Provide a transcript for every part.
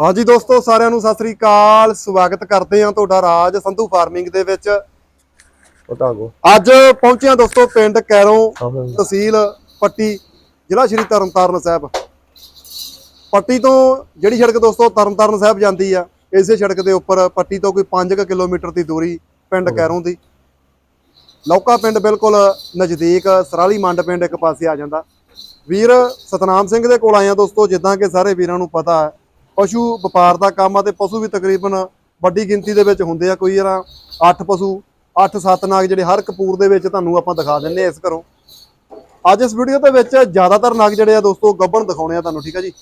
ਹਾਂਜੀ ਦੋਸਤੋ ਸਾਰਿਆਂ ਨੂੰ ਸਤਿ ਸ੍ਰੀ ਅਕਾਲ। ਸਵਾਗਤ ਕਰਦੇ ਹਾਂ ਤੁਹਾਡਾ ਰਾਜ ਸੰਧੂ ਫਾਰਮਿੰਗ ਦੇ ਵਿੱਚ। ਪਟਾਗੋ ਅੱਜ ਪਹੁੰਚੇ ਹਾਂ ਦੋਸਤੋ ਪਿੰਡ ਕੈਰੋਂ ਤਹਿਸੀਲ ਪੱਟੀ ਜ਼ਿਲ੍ਹਾ ਸ਼੍ਰੀ ਤਰਨਤਾਰਨ ਸਾਹਿਬ। ਪੱਟੀ ਤੋਂ ਜਿਹੜੀ ਸੜਕ ਦੋਸਤੋ ਤਰਨਤਾਰਨ ਸਾਹਿਬ ਜਾਂਦੀ ਆ ਇਸੇ ਸੜਕ ਦੇ ਉੱਪਰ ਪੱਟੀ ਤੋਂ ਕੋਈ 5 ਕਿਲੋਮੀਟਰ ਦੀ ਦੂਰੀ ਪਿੰਡ ਕੈਰੋਂ ਦੀ। ਲੌਕਾ ਪਿੰਡ ਬਿਲਕੁਲ ਨਜ਼ਦੀਕ ਸਰਾਲੀ ਮੰਡ ਪਿੰਡ ਇੱਕ ਪਾਸੇ ਆ ਜਾਂਦਾ। ਵੀਰ ਸਤਨਾਮ ਸਿੰਘ ਦੇ ਕੋਲ ਆਏ ਆ ਦੋਸਤੋ ਜਿੱਦਾਂ ਕਿ ਸਾਰੇ ਵੀਰਾਂ ਨੂੰ ਪਤਾ ਹੈ। ਪਸ਼ੂ ਵਪਾਰ ਦਾ ਕੰਮ ਆ ਤੇ ਪਸ਼ੂ ਵੀ ਤਕਰੀਬਨ ਵੱਡੀ ਗਿਣਤੀ ਦੇ ਵਿੱਚ ਹੁੰਦੇ ਆ, ਕੋਈ ਯਾਰ 8 ਪਸ਼ੂ 8-7 ਨਾਗ ਜਿਹੜੇ ਹਰ ਕਪੂਰ ਦੇ ਵਿੱਚ ਤੁਹਾਨੂੰ ਆਪਾਂ ਦਿਖਾ ਦਿੰਨੇ ਆ ਇਸ ਘਰੋਂ। ਅੱਜ ਇਸ ਵੀਡੀਓ ਦੇ ਵਿੱਚ ਜ਼ਿਆਦਾਤਰ ਨਾਗ ਜਿਹੜੇ ਆ ਦੋਸਤੋ ਗੱਬਣ ਦਿਖਾਉਣੇ ਆ ਤੁਹਾਨੂੰ, ਠੀਕ ਆ ਜੀ?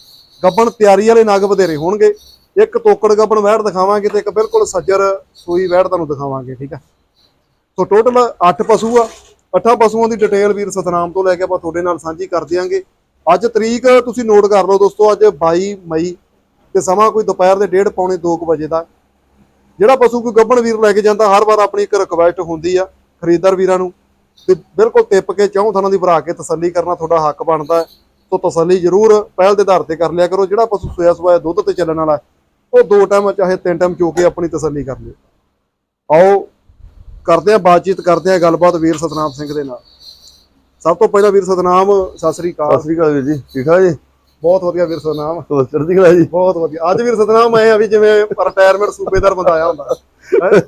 ਗੱਬਣ ਤਿਆਰੀ ਵਾਲੇ ਨਾਗ ਵਧੇਰੇ ਹੋਣਗੇ। ਇੱਕ ਤੋਕੜ ਗੱਬਣ ਵਹਿੜ ਦਿਖਾਵਾਂਗੇ ਤੇ ਇੱਕ ਬਿਲਕੁਲ ਸੱਜਰ ਸੂਈ ਵਹਿੜ ਤੁਹਾਨੂੰ ਦਿਖਾਵਾਂਗੇ, ਠੀਕ ਆ? ਸੋ ਟੋਟਲ 8 ਪਸ਼ੂ ਆ। 8 ਪਸ਼ੂਆਂ ਦੀ ਡਿਟੇਲ ਵੀਰ ਸਤਨਾਮ ਤੋਂ ਲੈ ਕੇ ਆਪਾਂ ਤੁਹਾਡੇ ਨਾਲ ਸਾਂਝੀ ਕਰ ਦਿਆਂਗੇ। ਅੱਜ ਤਰੀਕ ਤੁਸੀਂ ਨੋਟ ਕਰ ਲਓ ਦੋਸਤੋ, ਅੱਜ 22 ਮਈ ਤੇ ਸਮਾਂ ਕੋਈ ਦੁਪਹਿਰ ਦੇ 1:30 ਪੌਣੇ 2 ਵਜੇ ਦਾ। ਜਿਹੜਾ ਪਸ਼ੂ ਕੋਈ ਗੱਭਣ ਵੀਰ ਲੈ ਕੇ ਜਾਂਦਾ, ਹਰ ਵਾਰ ਆਪਣੀ ਇੱਕ ਰਿਕਵੈਸਟ ਹੁੰਦੀ ਆ ਖਰੀਦਦਾਰ ਵੀਰਾਂ ਨੂੰ ਤੇ ਬਿਲਕੁਲ ਟਿੱਪ ਕੇ ਚੌਂ ਥਾਂ ਦੀ ਭਰਾ ਕੇ ਤਸੱਲੀ ਕਰਨਾ ਤੁਹਾਡਾ ਹੱਕ ਬਣਦਾ। ਹੈ ਸੋ ਤਸੱਲੀ ਜ਼ਰੂਰ ਪਹਿਲ ਦੇ ਆਧਾਰ ਤੇ ਕਰ ਲਿਆ ਕਰੋ। ਜਿਹੜਾ ਪਸ਼ੂ ਸੋਇਆ ਸੋਇਆ ਦੁੱਧ ਤੇ ਚੱਲਣ ਵਾਲਾ, ਉਹ ਦੋ ਟਾਈਮ ਚਾਹੇ ਤਿੰਨ ਟਾਈਮ ਚੋ ਕੇ ਆਪਣੀ ਤਸੱਲੀ ਕਰ ਲਿਓ। ਆਓ, ਕਰਦੇ ਆ ਬਾਤਚੀਤ, ਕਰਦੇ ਆ ਗੱਲਬਾਤ ਵੀਰ ਸਤਨਾਮ ਸਿੰਘ ਦੇ ਨਾਲ। ਸਭ ਤੋਂ ਪਹਿਲਾਂ ਵੀਰ ਸਤਨਾਮ, ਸਤਿ ਸ੍ਰੀ ਅਕਾਲ। ਸਤਿ ਸ੍ਰੀ ਅਕਾਲ ਵੀਰ ਜੀ, ਠੀਕ ਠਾਕ ਜੀ? ਬਹੁਤ ਵਧੀਆ ਵੀਰ ਸਤਨਾਮ। ਹੋਰ ਚੜ੍ਹਦੀ ਕਲਾ ਜੀ। ਬਹੁਤ ਵਧੀਆ। ਅੱਜ ਵੀਰ ਸਤਨਾਮ ਆਏ ਆ ਵੀ ਜਿਵੇਂ ਰਿਟਾਇਰਮੈਂਟ ਸੂਬੇਦਾਰ ਬੰਦਾ ਆਇਆ ਹੁੰਦਾ। ਹੈਂ?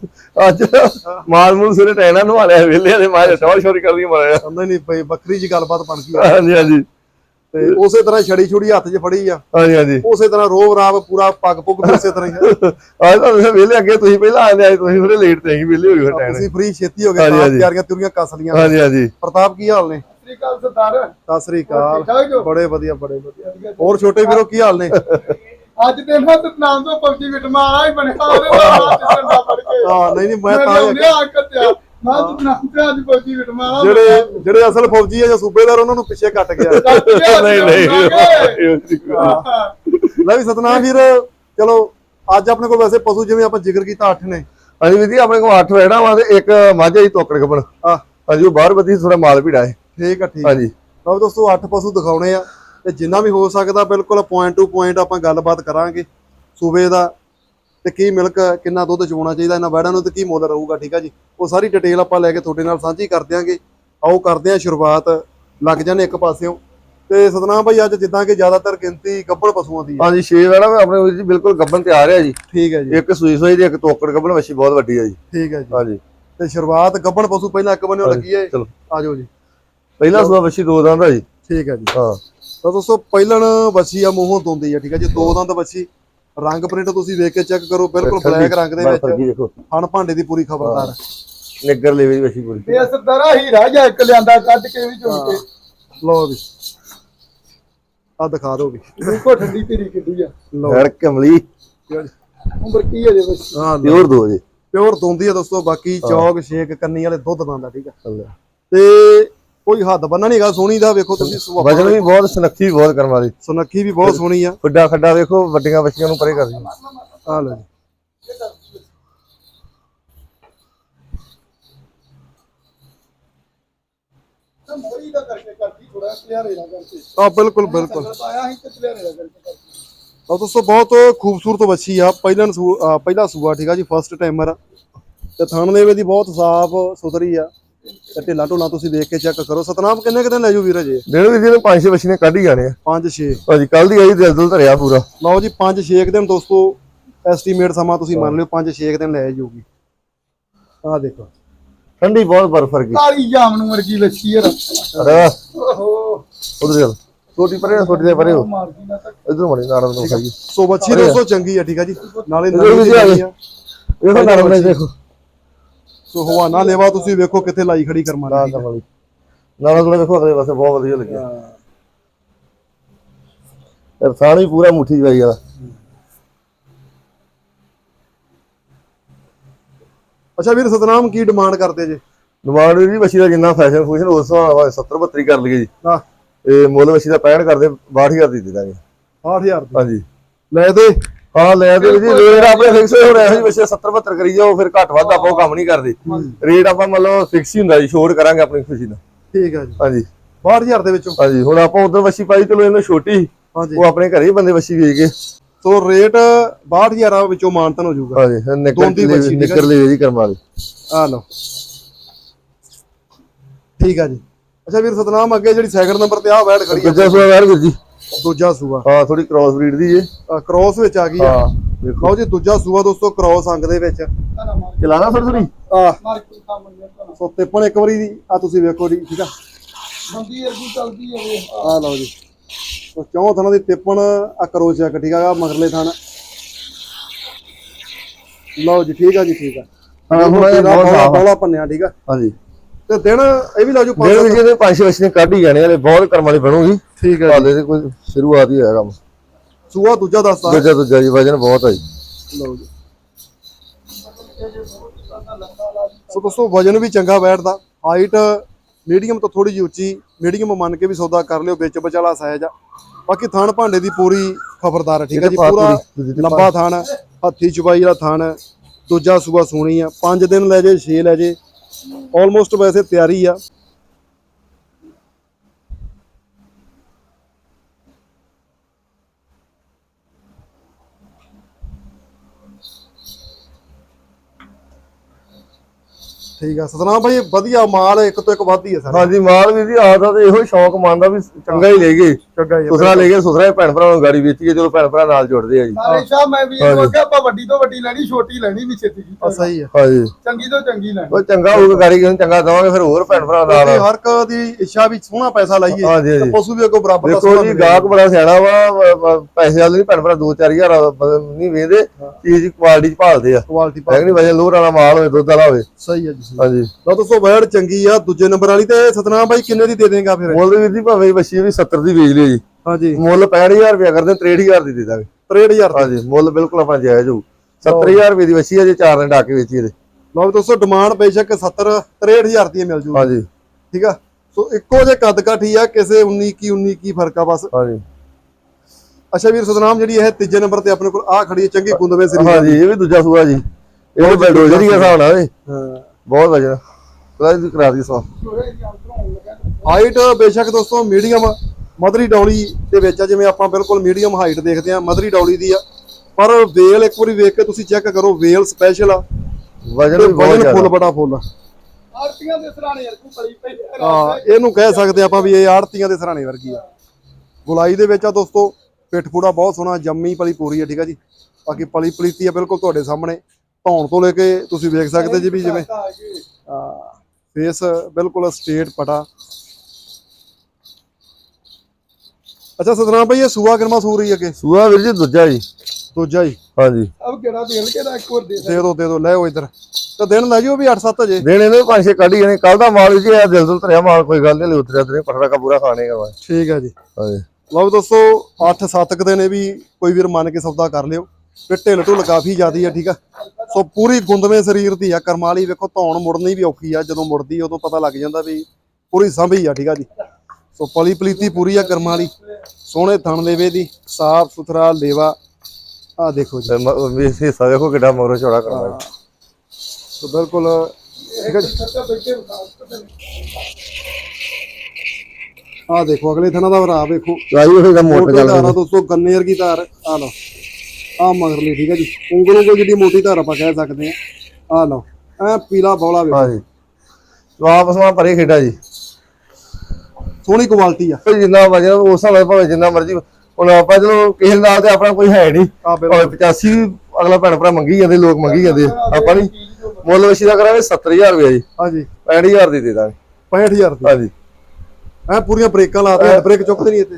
ਅੱਜ ਮਾਲ ਮੂਲ ਸਿਰੇ ਟੈਣਾ ਨਵਾਲਿਆ ਵੇਲੇ ਦੇ ਮਾਰੇ ਸ਼ੌਰ ਸ਼ੌਰੀ ਕਰਦੀ ਮਾਰਿਆ। ਕਹਿੰਦਾ ਨਹੀਂ ਭਈ ਵੱਖਰੀ ਜੀ ਗੱਲਬਾਤ ਬਣ ਗਈ। ਹਾਂਜੀ ਹਾਂਜੀ। ਤੇ ਉਸੇ ਤਰ੍ਹਾਂ ਛੜੀ ਛੁੜੀ ਹੱਥ 'ਚ ਫੜੀ ਆ। ਹਾਂਜੀ ਹਾਂਜੀ। ਉਸੇ ਤਰ੍ਹਾਂ ਰੋਬ ਰਾਬ ਪੂਰਾ ਪੱਗ ਪੁੱਗ ਵੀ ਉਸੇ ਤਰ੍ਹਾਂ ਹੀ ਆ। ਤਾਂ ਵੇਲੇ ਅੱਗੇ ਤੁਸੀਂ ਪਹਿਲਾਂ ਆਂਦੇ ਆਏ ਤੁਸੀਂ ਥੋੜੇ ਲੇਟ ਤੇ ਸੀ ਵੇਲੇ ਹੋ ਗਏ ਟੈਣ ਤੁਸੀਂ ਫ੍ਰੀ ਛੇਤੀ ਹੋ ਗਏ। ਤਿਆਰੀਆਂ ਤੁਰੀਆਂ ਕੱਸ ਲੀਆਂ ਹਾਂਜੀ ਹਾਂਜੀ। ਪ੍ਰਤਾਪ ਕੀ ਹਾਲ ਨੇ? ਸ੍ਰੀ ਅਕਾਲ ਸਰਦਾਰ। ਸਤਿ ਸ੍ਰੀ ਅਕਾਲ। ਬੜੇ ਵਧੀਆ ਬੜੇ ਵਧੀਆ। ਹੋਰ ਛੋਟੇ ਵੀਰੋ ਕੀ ਹਾਲ ਨੇ? ਅੱਜ ਤੇ ਨਾ ਸਤਨਾਮ ਤੋਂ ਪਬਜੀ ਵਿਟਮਾ ਆ ਹੀ ਬਣਿਆ ਉਹਦੇ ਨਾਲ ਚੰਡਾ ਪੜ ਕੇ। ਹਾਂ ਨਹੀਂ ਨਹੀਂ ਮੈਂ ਮੈਂ ਤਾਂ ਆ ਕੱਟਿਆ ਮੈਂ ਸਤਨਾਮ ਤੇ ਅੱਜ ਪਬਜੀ ਵਿਟਮਾ ਆ ਜਿਹੜੇ ਜਿਹੜੇ ਅਸਲ ਫੌਜੀ ਆ ਜਾਂ ਸੂਬੇਦਾਰ ਉਹਨਾਂ ਨੂੰ ਪਿੱਛੇ ਕੱਟ ਗਿਆ। ਨਹੀਂ ਨਹੀਂ ਲੈ ਵੀ ਸਤਨਾਮ ਵੀਰ ਚਲੋ ਅੱਜ ਆਪਣੇ ਕੋਲ ਵੈਸੇ ਪਸ਼ੂ ਜਿਵੇਂ ਆਪਾਂ ਜ਼ਿਕਰ ਕੀਤਾ 8 ਨੇ। ਹਾਂਜੀ ਵੀਰ ਜੀ ਆਪਣੇ ਕੋਲ 8 ਰਹਿਣਾ ਵਾ ਤੇ ਇੱਕ ਮਾਝਾ ਹੀ ਤੋਕੜ ਕਪਣ ਆ ਹਾਂਜੀ ਉਹ ਬਾਹਰ ਵਧੀ ਥੋੜਾ ਮਾਲ ਭੀੜਾ ਹੈ। ਠੀਕ ਆ ਠੀਕ ਆ। ਹਾਂਜੀ। ਲਓ ਦੋਸਤੋ 8 ਪਸ਼ੂ ਦਿਖਾਉਣੇ ਆ। ਤੇ ਜਿੰਨਾ ਵੀ ਹੋ ਸਕਦਾ ਬਿਲਕੁਲ ਪੁਆਇੰਟ ਟੂ ਪੁਆਇੰਟ ਆਪਾਂ ਗੱਲਬਾਤ ਕਰਾਂਗੇ ਸੂਬੇ ਦਾ ਤੇ ਕੀ ਮਿਲਕ ਕਿੰਨਾ ਦੁੱਧ ਚੋਣਾ ਚਾਹੀਦਾ ਇਹਨਾਂ ਵੈੜਾਂ ਨੂੰ ਤੇ ਕੀ ਮੁੱਲ ਰਹੂਗਾ ਠੀਕ ਆ ਜੀ? ਉਹ ਸਾਰੀ ਡਿਟੇਲ ਆਪਾਂ ਲੈ ਕੇ ਤੁਹਾਡੇ ਨਾਲ ਸਾਂਝੀ ਕਰ ਦਿਆਂਗੇ। ਆਓ ਕਰਦੇ ਆ ਸ਼ੁਰੂਆਤ। ਲੱਗ ਜਾਣੇ ਇੱਕ ਪਾਸਿਓਂ। ਤੇ ਸਤਨਾਮ ਭਾਈ ਅੱਜ ਜਿੱਦਾਂ ਕਿ ਜ਼ਿਆਦਾਤਰ ਗਿਣਤੀ ਗੱਭਣ ਪਸ਼ੂਆਂ ਦੀ ਹੈ ਹਾਂਜੀ 6 ਰਹਿਣਾ ਵਾ ਆਪਣੇ ਜੀ ਬਿਲਕੁਲ ਗੱਬਨ ਤਿਆਰ ਹੈ ਜੀ। ਠੀਕ ਹੈ ਜੀ। ਇੱਕ ਸੂਈ ਸੂਈ ਦੀ ਇੱਕ ਤੋਕੜ ਗੱਬਨ ਵੱਛੀ ਬਹੁਤ ਵੱਡੀ ਹੈ ਜੀ। ਠੀਕ ਹੈ ਜੀ। ਹਾਂਜੀ। ਤੇ ਸ਼ੁਰੂਆਤ ਗੱਭਣ ਪਸ਼ੂ ਪਹਿਲਾਂ ਇੱਕ ਬੰਨਿਓ ਲੱਗੀ ਹੈ ਆਜੋ ਜੀ। ਪਹਿਲਾ ਸੂਆ ਵੱਛੀ ਦੋ ਦੰਦ ਆ ਜੀ। ਠੀਕ ਹੈ ਜੀ। ਹਾਂ। ਤਾਂ ਦੋਸਤੋ ਪਹਿਲਣ ਵੱਛੀ ਆ ਮੂੰਹੋਂ ਦੋਂਦੀ ਆ ਠੀਕ ਹੈ ਜੀ। ਦੋ ਦੰਦ ਵੱਛੀ। ਰੰਗ ਪ੍ਰਿੰਟ ਤੁਸੀਂ ਵੇਖ ਕੇ ਚੈੱਕ ਕਰੋ ਬਿਲਕੁਲ ਬਲੈਕ ਰੰਗ ਦੇ ਵਿੱਚ। ਦੇਖੋ। ਹਣ ਭਾਂਡੇ ਦੀ ਪੂਰੀ ਖਬਰਦਾਰ। ਹੈ ਨਿੱਗਰ ਲੈ ਵੀ ਵੱਛੀ ਪੂਰੀ। ਇਹ ਸਰਦਾਰਾ ਹੀਰਾ ਜਾ ਇੱਕ ਲਿਆਂਦਾ ਕੱਢ ਕੇ ਵੀ ਚੁਣ ਕੇ। ਲਓ ਵੀ ਆ ਦਿਖਾ ਦਿਓ ਵੀ। ਦੇਖੋ ਠੰਡੀ ਧੀਰੀ ਕਿੱਡੀ ਆ। ਲਓ। ਹੜ ਕਮਲੀ। ਉਮਰ ਕੀ ਹੈ ਜੇ ਬਸ ਹਾਂ ਪਿਓਰ ਦੋ ਜੀ। ਪਿਓਰ ਦੋਂਦੀ ਆ ਦੋਸਤੋ ਬਾਕੀ ਚੌਕ ਛੇਕ ਕੰਨੀ ਵਾਲੇ ਦੁੱਧ ਦੰਦਾ ਠੀਕ ਆ। ਤੇ ਕੋਈ ਹੱਦ ਬੰਨਾ ਨਹੀਂਗਾ ਸੋਹਣੀ ਦਾ ਵੇਖੋ ਤੁਸੀਂ ਸੁਭਾਅ ਵੀ ਬਹੁਤ ਸੁਨੱਖੀ ਬਹੁਤ ਕਰਨ ਵਾਲੀ। ਸੁਨੱਖੀ ਵੀ ਬਹੁਤ ਸੋਹਣੀ ਆ। ਖੱਡਾ ਖੱਡਾ ਵੇਖੋ ਵੱਡੀਆਂ ਵੱਛੀਆਂ ਨੂੰ ਪਰੇ ਕਰਦੀ ਆ ਲਓ ਜੀ। ਆ ਬਿਲਕੁਲ ਬਿਲਕੁਲ। ਤੇ ਦੋਸਤੋ ਬਹੁਤ ਖੂਬਸੂਰਤ ਵੱਛੀ ਆ। ਪਹਿਲਾਂ ਪਹਿਲਾ ਸੂਆ ਠੀਕ ਆ ਜੀ ਫਸਟ ਟਾਈਮਰ ਤੇ ਥਣ ਦੇ ਦੀ ਬਹੁਤ ਸਾਫ਼ ਸੁਥਰੀ ਆ। ਤੇ ਢਿੱਲਾ ਢੋਲਾ ਤੁਸੀਂ ਦੇਖ ਕੇ ਚੈੱਕ ਕਰੋ। ਸਤਨਾਮ ਕਿੰਨੇ ਕਿਤੇ ਲੈ ਜੂ ਵੀਰ ਜੀ ਡੇਢ ਵੀ ਦਿਨ ਪੰਜ ਛੇ ਵੱਛੀਆਂ ਕੱਢ ਹੀ ਜਾਣੇ ਆ। 5 6 ਭਾਜੀ ਕੱਲ ਦੀ ਆਈ ਦਿਲ ਦਿਲ ਧਰਿਆ ਪੂਰਾ। ਲਓ ਜੀ 5 6 ਦਿਨ ਦੋਸਤੋ ਐਸਟੀਮੇਟ ਸਮਾਂ ਤੁਸੀਂ ਮੰਨ ਲਿਓ 5 6 ਦਿਨ ਲੈ ਜਾਊਗੀ ਆ ਦੇਖੋ। ਠੰਡੀ ਬਹੁਤ ਬਰਫ ਵਰਗੀ। ਕਾਲੀ ਜਾਮ ਨੂੰ ਵਰਗੀ ਲੱਛੀ ਯਾਰ। ਅਰੇ ਓਹੋ। ਉਧਰ ਚੱਲ ਛੋਟੀ ਪਰੇ ਛੋਟੀ ਦੇ ਪਰੇ ਇਧਰ ਮੜੀ ਨਾਰਮ ਨੂੰ ਖਾਈ। ਸੋ ਵੱਛੀ ਦੋਸਤੋ ਚੰਗੀ ਆ ਠੀਕ ਆ ਜੀ। ਨਾਲੇ ਇਹਦੇ ਵਿੱਚ ਨਵੀਂ ਆ ਗਈ। ਜਿਹੜੀ ਆ। ਵੇਖੋ ਨਾਰਮ ਨੇ ਦੇਖੋ। ਸੋ ਹਵਾਨਾ ਲੈਵਾ ਤੁਸੀਂ ਵੇਖੋ ਕਿੱਥੇ ਲਾਈ ਖੜੀ ਕਰਮਾ ਨਾ ਤਾਂ ਵਾਲੀ। ਨਾਰਮ ਥੋੜਾ ਦੇਖੋ ਅਗਲੇ ਪਾਸੇ ਬਹੁਤ ਵਧੀਆ ਲੱਗਿਆ। ਯਾਰ ਸਾਣੀ ਪੂਰਾ ਮੁੱਠੀ ਜਾਈ ਆ ਅੱਛਾ ਵੀਰ ਸਤਨਾਮ ਕੀ ਡਿਮਾਂਡ ਕਰਦੇ ਜੇ? ਡਿਮਾਂਡ ਵੀ ਵੱਛੀ ਦਾ ਜਿੰਨਾ ਫੈਸ਼ਨ ਫੂਸ਼ਨ ਉਸ ਹਿਸਾਬ ਨਾਲ 70 32 ਕਰ ਲਈਏ ਜੀ। ਹਾਂ। ਇਹ ਮੁੱਲ ਵੱਛੀ ਦਾ 65 ਕਰਦੇ 62000 ਦੀ ਦੇ ਦਾਂਗੇ। 8000 ਦੀ। ਹਾਂਜੀ। ਲੈ ਦੇ। ਹਾਂ ਲੈ ਦੇ ਜੀ ਰੇਟ ਆਪਣੇ ਫਿਕਸ ਹੋ ਰਿਹਾ ਜੀ ਵੈਸੇ 70 72 ਕਰੀ ਜਾਓ ਫਿਰ ਘੱਟ ਵੱਧ ਆਪਾਂ ਉਹ ਕੰਮ ਨਹੀਂ ਕਰਦੇ। ਰੇਟ ਆਪਾਂ ਮਤਲਬ ਫਿਕਸ ਹੀ ਹੁੰਦਾ ਜੀ ਸ਼ੋਰ ਕਰਾਂਗੇ ਆਪਣੀ ਖੁਸ਼ੀ ਨਾਲ। ਠੀਕ ਆ ਜੀ। ਹਾਂਜੀ। 62000 ਦੇ ਵਿੱਚੋਂ। ਹਾਂਜੀ ਹੁਣ ਆਪਾਂ ਉਧਰ ਵੱਛੀ ਪਾਈ ਚਲੋ ਇਹਨੂੰ ਛੋਟੀ ਉਹ ਆਪਣੇ ਘਰੇ ਹੀ ਬੰਦੇ ਵੱਛੀ ਵੇਚ ਗਏ। ਸੋ ਰੇਟ 62000 ਵਿੱਚੋਂ ਮਾਨਤਨ ਹੋ ਜਾਊਗਾ। ਹਾਂਜੀ ਇਹ ਬੱਚੀ, ਆ ਨਿੱਕਰ ਲਈ ਜੀ ਕਰਮਾ ਲਈ ਆ ਲਓ। ਠੀਕ ਆ ਜੀ। ਅੱਛਾ ਵੀਰ ਸਤਨਾਮ ਅੱਗੇ ਜਿਹੜੀ ਸੈਕਿੰਡ ਨੰਬਰ ਤੇ ਆ। ਵੈਟ ਖੜੀ ਯਾਰ ਵੀਰ ਜੀ। ਦੂਜਾ ਸੂਆ। ਹਾਂ ਥੋੜੀ ਕ੍ਰਾਸ ਬਰੀਡ ਦੀ ਜੀ ਕ੍ਰੋਸ ਵਿੱਚ ਆ ਗਈ ਆ। ਲਓ ਜੀ ਦੂਜਾ ਸੂਆ ਦੋਸਤੋ ਕ੍ਰੋਸ ਅੰਗ ਦੇ ਵਿੱਚ। ਚਲਾਣਾ ਥੋੜੀ ਥੋੜੀ ਆ ਸੋ ਤਿੱਪਣ ਇੱਕ ਵਾਰੀ ਦੀ ਆ ਤੁਸੀਂ ਵੇਖੋ ਜੀ ਠੀਕ ਆ? ਬੰਦੀ ਅਰਗੀ ਚੱਲਦੀ ਹੈ ਵੇ ਆ ਲਓ ਜੀ। ਸੋ ਚੌਂ ਥਾਂ ਦੀ ਤਿੱਪਣ ਆ ਕਰੋਚ ਆ ਠੀਕ ਆ ਮਗਰਲੇ ਥਾਂ ਲਓ ਜੀ ਠੀਕ ਆ ਜੀ ਠੀਕ ਆ। ਹਾਂ ਹੁਣ ਇਹ ਬਹੁਤ ਸਾਫ਼ ਪੰਨਿਆ ਠੀਕ ਆ? ਹਾਂਜੀ। ਤੇ ਦਿਨ ਇਹ ਵੀ ਲਾ ਜੋ ਜਿਹੜੇ ਪੰਜ ਵੀ ਜਿਹਦੇ ਪੰਜ ਛੇ ਵਛੇ ਕੱਢ ਹੀ ਜਾਣੇ ਹਲੇ ਬਹੁਤ ਕਰਮਾਂ ਵਾਲੀ ਬਣੂਗੀ। ਠੀਕ ਆ ਹਾਲੇ ਤੇ ਕੋਈ ਸ਼ੁਰੂਆਤ ਹੀ ਹੋਇਆ ਕੰਮ। ਸੂਆ ਦੂਜਾ ਦੱਸਦਾ ਦੂਜਾ ਦੂਜਾ ਜੀ ਵਜਨ ਬਹੁਤ ਹੈ ਜੀ। ਲਓ ਜੀ। ਸੋ ਦੋਸਤੋ ਵਜਨ ਵੀ ਚੰਗਾ ਬੈਠਦਾ। ਹਾਈਟ ਮੀਡੀਅਮ ਤੋਂ ਥੋੜੀ ਜਿਹੀ ਉੱਚੀ ਮੀਡੀਅਮ ਮੰਨ ਕੇ ਵੀ ਸੌਦਾ ਕਰ ਲਿਓ ਵਿੱਚ ਵਿਚਾਲਾ ਸਾਇਜ ਆ। ਬਾਕੀ ਥਣ ਭਾਂਡੇ ਦੀ ਪੂਰੀ ਖਬਰਦਾਰ ਹੈ ਠੀਕ ਹੈ ਜੀ। ਪੂਰਾ ਲੰਬਾ ਥਣ ਹੱਥੀ ਚੁਬਾਈ ਵਾਲਾ ਥਣ ਦੂਜਾ ਸੂਆ ਸੋਣੀ ਆ। 5 ਦਿਨ ਲੈ ਜੇ 6 ਲੈ ਜੇ। ਆਲਮੋਸਟ ਵੈਸੇ ਤਿਆਰੀ ਆ। ਠੀਕ ਆ। ਸਤਨਾਮ ਭਾਈ ਵਧੀਆ ਮਾਲ ਇੱਕ ਤੋਂ ਇੱਕ ਵੱਧ ਹੀ ਹੈ ਸਰ। ਹਾਂਜੀ ਮਾਲ ਵੀ ਜੀ ਆਦਾ ਤੇ ਇਹੋ ਸ਼ੌਂਕ ਮੰਨਦਾ ਵੀ ਚੰਗਾ ਹੀ ਲੈ ਗਏ। ਚੰਗਾ ਜੀ ਸੁਸਰਾ ਲੈ ਗਏ ਸੁਸਰਾ ਹੀ ਭੈਣ ਭਰਾ ਨੂੰ ਗਾੜੀ ਵੇਚੀਏ ਚਲੋ ਭੈਣ ਭਰਾ ਨਾਲ ਜੁੜਦੇ ਆ ਜੀ। ਨਾਲੇ ਸ਼ਾਹ ਮੈਂ ਵੀ ਇਹਨੂੰ ਆਖਿਆ ਆਪਾਂ ਵੱਡੀ ਤੋਂ ਵੱਡੀ ਲੈਣੀ ਛੋਟੀ ਲੈਣੀ ਵੀ ਛੇਤੀ ਜੀ। ਆ ਸਹੀ ਹੈ ਹਾਂਜੀ। ਚੰਗੀ ਤੋਂ ਚੰਗੀ ਲੈਣੀ। ਉਹ ਚੰਗਾ ਹੋਊਗਾ ਗਾੜੀ ਨੂੰ ਚੰਗਾ ਦਵਾਂਗੇ ਫਿਰ ਹੋਰ ਭੈਣ ਭਰਾ ਨਾਲ ਹਰ ਇੱਕ ਦੀ ਇੱਛਾ ਵੀ ਸੋਹਣਾ ਪੈਸਾ ਲਾਈਏ। ਤੇ ਪਸ਼ੂ ਵੀ ਅੱਗੋਂ ਬਰਾਬਰ ਦਾ ਦੇਖੋ ਜੀ। ਗਾਹਕ ਬੜਾ ਸਿਆਣਾ ਵਾ ਪੈਸੇ ਵਾਲੇ ਨਹੀਂ ਭੈਣ ਭਰਾ 2-4000 ਨਹੀਂ ਵੇਂਦੇ ਚੀਜ਼ ਦੀ ਕੁਆਲਿਟੀ ਚ ਭਾਲਦੇ ਆ। ਕੁਆਲਿਟੀ ਹੈ ਕਿ ਨਹੀਂ? ਵਜਨ ਲੋਰ ਵਾਲਾ ਮਾਲ ਹੋਵੇ ਦੁੱਧ ਵਾਲਾ ਹੋਵੇ। ਸਹੀ ਹੈ ਜੀ। ਸਹੀ। ਹਾਂਜੀ। ਲਓ ਦੋਸਤੋ ਵੈੜ ਚੰਗੀ ਆ ਦੂਜੇ ਨੰਬਰ ਵਾਲੀ ਤੇ ਸਤਨਾਮ ਭਾਈ ਕਿੰਨੇ ਦੀ ਦੇ ਦੇਗਾ ਫਿਰ? ਮੁੱਲ ਵੀਰ ਜੀ ਭਾਵੇਂ ਬੱਚੀ ਵੀ 70 ਦੀ ਵੇਚ ਲਿਓ ਜੀ। ਹਾਂਜੀ। ਮੁੱਲ 65000 ਰੁਪਇਆ ਕਰਦੇ 63000 ਦੀ ਦੇ ਦਾਂਗੇ। 63000 ਦੀ। ਹਾਂਜੀ ਮੁੱਲ ਬਿਲਕੁਲ ਆਪਣਾ ਜਾਇਜ਼ ਹੋਊ। 70000 ਰੁਪਏ ਦੀ ਬੱਚੀ ਹੈ ਜੇ ਚਾਰ ਦਿਨ ਡਾਕੇ ਵੇਚੀ ਇਹਦੇ। ਲਓ ਵੀ ਦੋਸਤੋ ਡਿਮਾਂਡ ਬੇਸ਼ੱਕ 70 63000 ਦੀ ਮਿਲ ਜੂਗੀ। ਹਾਂਜੀ। ਠੀਕ ਆ? ਸੋ ਇੱਕੋ ਜੇ ਕੱਦ ਕਾਠੀ ਆ ਕਿਸੇ 19 ਕੀ 19 ਕੀ ਫ਼ਰਕ ਆ ਬਸ। ਹਾਂਜੀ। ਅੱਛਾ ਵੀਰ ਸਤਨਾਮ ਜਿਹੜੀ ਇਹ ਤੀਜੇ ਨੰਬਰ ਤੇ ਆਪਣੇ ਕੋਲ ਆ ਖੜੀ ਹੈ ਚੰਗੀ ਗੁੰਦਵੇਂ ਸਰੀ ਹਾਂਜੀ ਇਹ ਵੀ ਦੂਜਾ ਸੂਆ ਜੀ। ਇਹ ਵੀ ਬਲਡੋਜ਼ਰ ਹੀ ਆ ਹਿਸਾਬ ਨਾਲ ਇਹ। ਹਾਂ। ਬਹੁਤ ਵਜਨ ਉਹਦਾ ਵੀ ਕਰਾ ਦੀ ਸਵਾ ਹਾਈਟ ਬੇਸ਼ੱਕ ਦੋਸਤੋ ਮੀਡੀਅਮ ਮਦਰੀ ਡੌਲੀ ਦੇ ਵਿੱਚ ਆ ਜਿਵੇਂ ਆਪਾਂ ਬਿਲਕੁਲ ਮੀਡੀਅਮ ਹਾਈਟ ਦੇਖਦੇ ਆ ਮਦਰੀ ਡੌਲੀ ਦੀ ਆ। ਪਰ ਵੇਲ ਇੱਕ ਵਾਰੀ ਵੇਖ ਕੇ ਤੁਸੀਂ ਚੈੱਕ ਕਰੋ ਵੇਲ ਸਪੈਸ਼ਲ ਆ। ਵਜਨ ਤੇ ਵੀ ਬਹੁਤ ਵਜਨ ਜ਼ਿਆਦਾ। ਫੁੱਲ ਬੜਾ ਫੁੱਲ ਆ। ਆਰਤੀਆਂ ਦੇ ਸਰਾਣੇ ਯਾਰ ਕੋ ਪਲੀ ਪਈ ਹੈ। ਹਾਂ ਇਹਨੂੰ ਕਹਿ ਸਕਦੇ ਆਪਾਂ ਵੀ ਇਹ ਆੜਤੀਆਂ ਦੇ ਸਰਾਣੇ ਵਰਗੀ ਆ। ਗੁਲਾਈ ਦੇ ਵਿੱਚ ਆ ਦੋਸਤੋ ਪਿੱਠ ਪੂੜਾ ਬਹੁਤ ਸੋਹਣਾ ਜੰਮੀ ਪਲੀ ਪੂਰੀ ਆ ਠੀਕ ਆ ਜੀ। ਬਾਕੀ ਪਲੀ ਪਲੀਤੀ ਆ ਬਿਲਕੁਲ ਤੁਹਾਡੇ ਸਾਹਮਣੇ। ਧੌਣ ਤੋਂ ਲੈ ਕੇ ਤੁਸੀਂ ਵੇਖ ਸਕਦੇ ਜੀ ਵੀ ਜਿਵੇਂ ਆ। ਫੇਸ ਬਿਲਕੁਲ ਸਟੇਟ ਪਟਾ। ਅੱਛਾ ਸਤਨਾਮ ਭਾਈ ਇਹ ਸੂਆ ਕਿਰਮਾ ਸੂ ਰਹੀ ਅੱਗੇ? ਸੂਆ ਵੀਰ ਜੀ ਦੂਜਾ ਜੀ। ਦੂਜਾ ਹੀ ਹਾਂਜੀ। ਅਬ ਕਿਹੜਾ ਦੇਣ ਕੇ ਦਾ ਇੱਕ ਹੋਰ ਦੇ ਦੇ। ਦੋ ਦੇ ਦੋ ਲੈ ਆਓ ਇੱਧਰ। ਤੇ ਦਿਨ ਲੈ ਜਿਓ ਵੀ 8-7 ਅਜੇ ਦੇਣੇ ਨੇ ਪੰਜ ਛੇ ਕੱਢ ਜਾਣੇ। ਕੱਲ ਦਾ ਮਾਲ ਜੀ ਆ ਦਿਲ ਦਿਲ ਧਰਿਆ ਮਾਲ ਕੋਈ ਗੱਲ ਨਹੀਂ ਉਤਰਿਆ ਤੇ ਪਟੜਾ ਕਾ ਪੂਰਾ ਖਾਣੇ ਕਰਵਾ ਠੀਕ ਹੈ ਜੀ। ਹਾਂਜੀ। ਲਓ ਦੋਸਤੋ 8-7 ਕ ਦਿਨ ਇਹ ਵੀ ਕੋਈ ਵੀਰ ਮੰਨ ਕੇ ਸੌਦਾ ਕਰ ਲਿਓ। ਤੇ ਢਿੱਲ ਢੁੱਲ ਕਾਫੀ ਜ਼ਿਆਦੀ ਆ ਠੀਕ ਆ? ਸੋ ਪੂਰੀ ਗੁੰਦਵੇਂ ਸਰੀਰ ਦੀ ਆ ਕਰਮ ਵਾਲੀ ਵੇਖੋ ਧੌਣ ਮੁੜਨੀ ਵੀ ਔਖੀ ਆ ਜਦੋਂ ਮੁੜਦੀ ਉਦੋਂ ਪਤਾ ਲੱਗ ਜਾਂਦਾ ਵੀ ਪੂਰੀ ਸੰਭੀ ਆ ਠੀਕ ਆ ਜੀ? ਸੋ ਪਲੀ ਪਲੀਤੀ ਪੂਰੀ ਆ ਕਰਮ ਵਾਲੀ ਸੋਹਣੇ ਥਣ ਲੇਵੇ ਦੀ ਸਾਫ਼ ਸੁਥਰਾ ਲੇਵਾ ਆ ਦੇਖੋ ਜੀ। ਵੀ ਹਿੱਸਾ ਦੇਖੋ ਕਿੱਡਾ ਮਗਰੋਂ ਚੌੜਾ ਕਰਨਾ ਸੋ ਬਿਲਕੁਲ ਠੀਕ ਆ ਜੀ? ਆ ਦੇਖੋ ਅਗਲੇ ਥਣਾ ਦਾ ਭਰਾ ਵੇਖੋ। ਉਹ ਦਾ ਮੋਟਰ ਮੋਟੇ ਚੱਲ ਧਾਰਾ ਦੋਸਤੋ ਗੰਨੇ ਵਰਗੀ ਧਾਰ ਆ ਲਓ। ਆ ਮਗਰਲੀ ਠੀਕ ਹੈ ਜੀ। ਉਂਗਲ ਉਂਗਲ ਜਿਹੜੀ ਮੋਟੀ ਧਾਰ ਆਪਾਂ ਕਹਿ ਸਕਦੇ ਆ। ਆ ਲਓ ਐ ਪੀਲਾ ਬੌਲਾ ਵੇਖੋ। ਹਾਂਜੀ। ਵਾਪਸ ਮਾ ਪਰੇ ਖੇਡਾ ਜੀ। ਸੋਹਣੀ ਕੁਆਲਿਟੀ ਆ। ਕੋਈ ਜਿੰਨਾ ਵਜਨ ਉਸ ਹਿਸਾਬ ਨਾਲ ਭਾਵੇਂ ਜਿੰਨਾ ਮਰਜ਼ੀ। ਹੁਣ ਆਪਾਂ ਜਦੋਂ ਕਿਸੇ ਨਾਲ ਤੇ ਆਪਣਾ ਕੋਈ ਹੈ ਨਹੀਂ। ਭਾਵੇਂ 85 ਵੀ ਅਗਲਾ ਭੈਣ ਭਰਾ ਮੰਗੀ ਜਾਂਦੇ ਲੋਕ ਮੰਗੀ ਜਾਂਦੇ ਆਪਾਂ ਨਹੀਂ। ਮੁੱਲ ਵਸ਼ੀ ਦਾ ਕਰਾਂਗੇ 70000 ਰੁਪਏ ਜੀ। ਹਾਂਜੀ। 65000 ਦੀ ਦੇ ਦਾਂਗੇ। 65000 ਦੀ। ਹਾਂਜੀ। ਐ ਪੂਰੀਆਂ ਬ੍ਰੇਕਾਂ ਲਾਤੇ ਬ੍ਰੇਕ ਚੁੱਕਦੇ ਨਹੀਂ ਇੱਥੇ।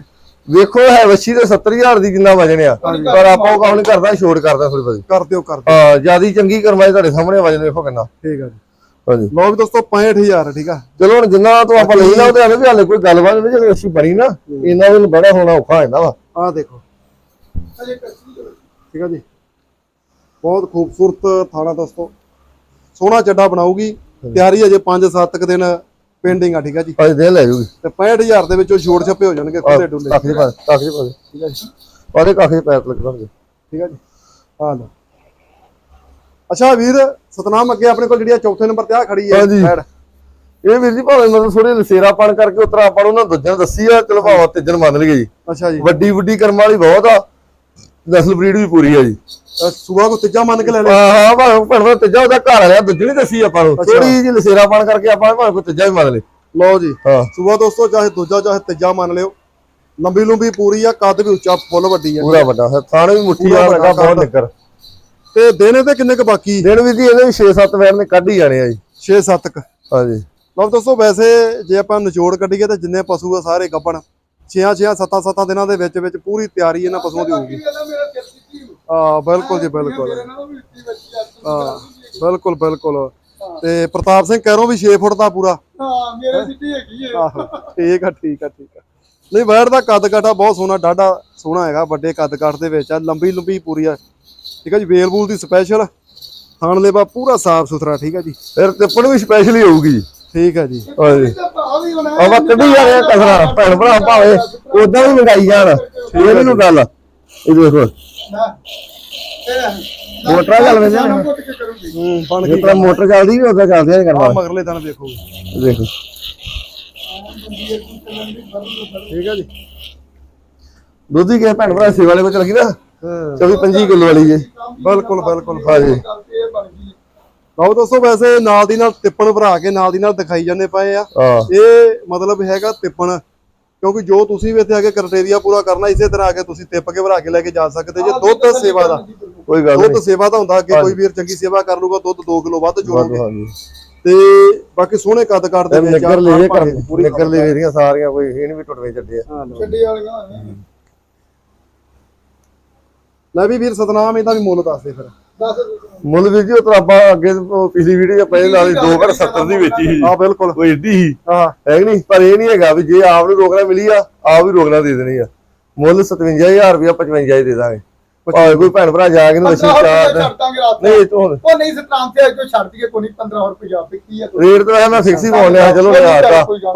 ਵੇਖੋ ਹੈ ਵਸ਼ੀ ਦੇ 70000 ਦੀ ਜਿੰਨਾ ਵਜਨ ਆ। ਪਰ ਆਪਾਂ ਉਹ ਨਹੀਂ ਕਰਦਾ ਛੋੜ ਕਰਦਾ ਥੋੜੀ ਬਹੁਤੀ। ਕਰ ਦਿਓ ਕਰ ਦਿਓ। ਹਾਂ ਜਿਆਦੀ ਚੰਗੀ ਕਰਵਾਈ ਤੁਹਾਡੇ ਸਾਹਮਣੇ ਵਜਨ ਵੇਖੋ ਕਿੰਨਾ। ਠੀਕ ਆ ਜੀ। ਹਾਂਜੀ। ਵੀ ਦੋਸਤੋ 65000 ਠੀਕ ਆ। ਚਲੋ ਹੁਣ ਜਿੰਨਾ ਤੋਂ ਆਪਾਂ ਲਈ ਨਾ ਉਹਦੇ ਵੀ ਹਾਲੇ ਕੋਈ ਗੱਲਬਾਤ ਨਹੀਂ ਜਦੋਂ ਅੱਛੀ ਬਣੀ ਨਾ ਇਹਨਾਂ ਨੂੰ ਬੜਾ ਹੋਣਾ ਔਖਾ ਜਾਂਦਾ ਵਾ। ਆ ਦੇਖੋ। ਜੋ ਠੀਕ ਆ ਜੀ। ਬਹੁਤ ਖੂਬਸੂਰਤ ਥਾਣਾ ਦੋਸਤੋ। ਸੋਹਣਾ ਚੱਡਾ ਬਣਾਉਗੀ ਤਿਆਰੀ ਅਜੇ 5-7 ਕ ਦਿਨ ਪੈਂਡਿੰਗ ਆ ਠੀਕ ਆ ਜੀ। ਅੱਜ ਦੇ ਲੈ ਜੂਗੀ। ਤੇ 65000 ਦੇ ਵਿੱਚੋਂ ਛੋੜ ਛੱਪੇ ਹੋ ਜਾਣਗੇ ਖੁੱਲੇ ਡੁੱਲੇ। ਕੱਖ ਪਾ ਕੱਖ ਪਾ। ਠੀਕ ਆ ਜੀ। ਉਹਦੇ ਕੱਖ ਪੈਰ ਲੱਗਣਗੇ ਠੀਕ ਆ ਜੀ। ਆ ਲਓ ਅੱਛਾ ਵੀਰ ਸਤਨਾਮ ਅੱਗੇ ਆਪਣੇ ਕੋਲ ਜਿਹੜੀ ਆ ਚੌਥੇ ਨੰਬਰ ਤੇ ਆ ਖੜੀ ਹੈ। ਐਡ ਇਹ ਵੀਰ ਜੀ ਭਾਵੇਂ ਮਤਲਬ ਥੋੜੇ ਲਸੇਰਾ ਪਾਣ ਕਰਕੇ ਉਤਰਾ ਆਪਾਂ ਉਹਨਾਂ ਦੂਜਿਆਂ ਦੱਸੀ ਆ ਚਲੋ ਭਾਵੇਂ ਤੀਜਨ ਮੰਨ ਲਈਏ ਜੀ। ਅੱਛਾ ਜੀ। ਵੱਡੀ ਵੱਡੀ ਕਰਮ ਵਾਲੀ ਬਹੁਤ ਆ। ਨਸਲ ਬਰੀਡ ਵੀ ਪੂਰੀ ਆ ਜੀ। ਸੂਆ ਕੋ ਤੀਜਾ ਮੰਨ ਕੇ ਲੈ ਲੈ ਹਾਂ ਭਾਵੇਂ ਭਣਵਾ ਤੀਜਾ ਉਹਦਾ ਘਰ ਵਾਲਿਆ ਦੂਜੀ ਨਹੀਂ ਦੱਸੀ ਆਪਾਂ ਨੂੰ। ਥੋੜੀ ਜਿਹੀ ਲਸੇਰਾ ਪਾਣ ਕਰਕੇ ਆਪਾਂ ਭਾਵੇਂ ਕੋਈ ਤੀਜਾ ਵੀ ਮੰਨ ਲੇ। ਲਓ ਜੀ ਹਾਂ। ਸੂਆ ਦੋਸਤੋ ਚਾਹੇ ਦੂਜਾ ਚਾਹੇ ਤੀਜਾ ਮੰਨ ਲਿਓ। ਲੰਬੀ ਲੰਬੀ ਪੂਰੀ ਆ ਕੱਦ ਵੀ ਉੱਚਾ ਫੁੱਲ ਵੱਡੀ ਆ। ਪੂਰਾ ਵੱਡਾ ਹੈ ਥਾਣੇ ਵੀ ਮੁੱਠੀ ਆ ਲੱਗਾ ਬਹੁਤ। ਨਿੱਕਰ ਤੇ ਦੇਣੇ ਤੇ ਕਿੰਨੇ ਕ ਬਾਕੀ? ਦਿਨ ਵੀ ਜੀ ਇਹਦੇ ਵੀ 6-7 ਵੈਰ ਨੇ ਕੱਢ ਹੀ ਜਾਣੇ ਆ ਜੀ। 6-7 ਕ। ਹਾਂਜੀ। ਲਓ ਦੋਸਤੋ ਵੈਸੇ ਜੇ ਆਪਾਂ ਨਿਚੋੜ ਕੱਢੀਏ ਤਾਂ ਜਿੰਨੇ ਪਸ਼ੂ ਆ ਸਾਰੇ ਗੱਬਣ। 6-6 7-7 ਦਿਨਾਂ ਦੇ ਵਿੱਚ ਵਿੱਚ ਪੂਰੀ ਤਿਆਰੀ ਇਹਨਾਂ ਪਸ਼ੂਆਂ ਦੀ ਹੋਊਗੀ। ਹੋ ਹਾਂ ਬਿਲਕੁਲ ਜੀ ਬਿਲਕੁਲ। ਵੀ ਹਾਂ ਬਿਲਕੁਲ ਬਿਲਕੁਲ। ਤੇ ਪ੍ਰਤਾਪ ਸਿੰਘ ਕਹਿਰੋਂ ਵੀ 6 ਫੁੱਟ ਦਾ ਪੂਰਾ। ਹਾਂ ਮੇਰੇ ਸਿੱਧੀ ਹੈਗੀ ਹੈ ਆਹੋ ਠੀਕ ਆ ਠੀਕ ਆ ਠੀਕ ਆ। ਨਹੀਂ ਵੈੜ ਦਾ ਕੱਦ ਕਾਠਾ ਬਹੁਤ ਸੋਹਣਾ ਡਾਢਾ ਸੋਹਣਾ ਹੈਗਾ ਵੱਡੇ ਕੱਦ ਕਾਠ ਦੇ ਵਿੱਚ ਆ ਲੰਬੀ ਲੰਬੀ ਪੂਰੀ ਆ। ਠੀਕ ਆ ਜੀ ਵੇਲ ਬੂਲ ਦੀ ਸਪੈਸ਼ਲ ਥਾਣ ਲੇਵਾ ਪੂਰਾ ਸਾਫ਼ ਸੁਥਰਾ ਠੀਕ ਆ ਜੀ। ਫਿਰ ਤਿੱਪਣ ਵੀ ਸਪੈਸ਼ਲੀ ਹੋਊਗੀ। ਜੀ ਠੀਕ ਆ ਜੀ। ਹਾਂਜੀ ਤਾਂ ਭਾ ਵੀ ਹੋਣਾ ਆਪਾਂ ਕੱਢੀ ਜਾਣੇ ਆ ਕਸਰਾ ਭੈਣ ਭਰਾ ਭਾਵੇਂ ਉਦਾਂ ਵੀ ਮੰਗਾਈ ਜਾਣ। ਇਹ ਨਹੀਂ ਗੱਲ ਇਹ ਦੇਖੋ। ਮੋਟਰਾਂ ਚੱਲ ਪੈਂਦੀਆਂ ਨੇ। ਕੁੱਟ ਕੇ ਕਰੂੰਗੀ। ਹੂੰ ਬਣ ਜੇ ਗਈ। ਤਾਂ ਮੋਟਰ ਚੱਲਦੀ ਵੀ ਉਦਾਂ ਚੱਲਦੇ ਆ ਕਰਵਾ ਮਗਰਲੇ ਦਿਨ ਵੇਖੋ ਦੇਖੋ। ਠੀਕ ਆ ਜੀ। ਦੁੱਧ ਹੀ ਕਿਸੇ ਭੈਣ ਭਰਾ ਸੇਵਾ ਵਾਲੇ ਕੋ ਚਲ ਗਈ ਨਾ ਹਾਂ। 24 25 ਕਿਲੋ ਵਾਲੀ ਜੇ। ਬਿਲਕੁਲ ਬਿਲਕੁਲ ਹਾਂਜੀ ਲਓ ਦੋਸਤੋ ਵੈਸੇ ਨਾਲ ਦੀ ਨਾਲ ਤਿੱਪਣ ਭਰਾ ਕੇ ਨਾਲ ਦੀ ਨਾਲ ਦਿਖਾਈ ਜਾਂਦੇ ਪਏ ਆ। ਹਾਂ। ਇਹ ਮਤਲਬ ਹੈਗਾ ਤਿੱਪਣ। ਕਿਉਂਕਿ ਜੋ ਤੁਸੀਂ ਵੀ ਇੱਥੇ ਆ ਕੇ ਕ੍ਰਾਈਟੇਰੀਆ ਪੂਰਾ ਕਰਨਾ ਇਸੇ ਤਰ੍ਹਾਂ ਆ ਕੇ ਤੁਸੀਂ ਤਿੱਪ ਕੇ ਭਰਾ ਕੇ ਲੈ ਕੇ ਜਾ ਸਕਦੇ ਜੇ ਦੁੱਧ ਸੇਵਾ ਦਾ। ਕੋਈ ਗੱਲ ਦੁੱਧ ਨਹੀਂ। ਸੇਵਾ ਦਾ ਹੁੰਦਾ ਕਿ ਕੋਈ ਵੀਰ ਚੰਗੀ ਸੇਵਾ ਕਰ ਲੂਗਾ ਦੁੱਧ 2 ਕਿਲੋ ਵੱਧ ਜੋੜੋਗੇ। ਤੇ ਬਾਕੀ ਸੋਹਣੇ ਕੱਦ ਕੱਟ ਦੇ ਵਿੱਚ ਨਿੱਗਰ ਲੈ ਕਰ ਪੂਰੀ ਨਿੱਗਰ ਲੈ ਵੇਰੀਆਂ ਸਾਰੀਆਂ ਕੋਈ ਇਹ ਨਹੀਂ ਵੀ ਟੁੱਟਵੇਂ ਚੱਡੇ ਆ। ਛੱਡੇ ਵਾਲੀਆਂ ਲੈ ਵੀ ਵੀਰ ਸਤਨਾਮ ਇਹਦਾ ਵੀ ਮੁੱਲ ਦੱਸ ਦੇ ਫਿਰ। ਮੁੱਲ ਵੀਰ ਜੀ ਉਹ ਤਾਂ ਆਪਾਂ ਅੱਗੇ ਪਿਛਲੀ ਵੀਡੀਓ 'ਚ ਪਹਿਲੇ ਨਾਲ 270 ਦੀ ਵੇਚੀ ਸੀ। ਆ ਬਿਲਕੁਲ। ਕੋਈ ਏਡੀ ਸੀ? ਹਾਂ। ਹੈ ਕਿ ਨਹੀਂ? ਪਰ ਇਹ ਨਹੀਂ ਹੈਗਾ ਵੀ ਜੇ ਆਪ ਨੂੰ ਰੋਕਣਾ ਮਿਲੀ ਆ ਆਪ ਵੀ ਰੋਕਣਾ ਦੇ ਦੇਣੀ ਆ। ਮੁੱਲ 57000 ਰੁਪਇਆ 55 ਹੀ ਦੇ ਦਾਂਗੇ। ਭਾਵੇਂ ਕੋਈ ਭੈਣ ਭਰਾ ਜਾ ਕੇ ਨੂੰ ਅਸੀਂ 15 ਚਾਰ ਨਹੀਂ ਤੋਂ ਉਹ ਨਹੀਂ ਸਤਨਾਮ ਤੇ ਅੱਜ ਛੱਡ ਦਈਏ ਕੋਈ ਨਹੀਂ 15 ਰੁਪਏ ਆ ਕੀ ਹੈ ਰੇਟ ਤਾਂ ਮੈਂ ਫਿਕਸ ਹੀ ਬੋਲ ਲਿਆ ਚਲੋ ਹਜ਼ਾਰ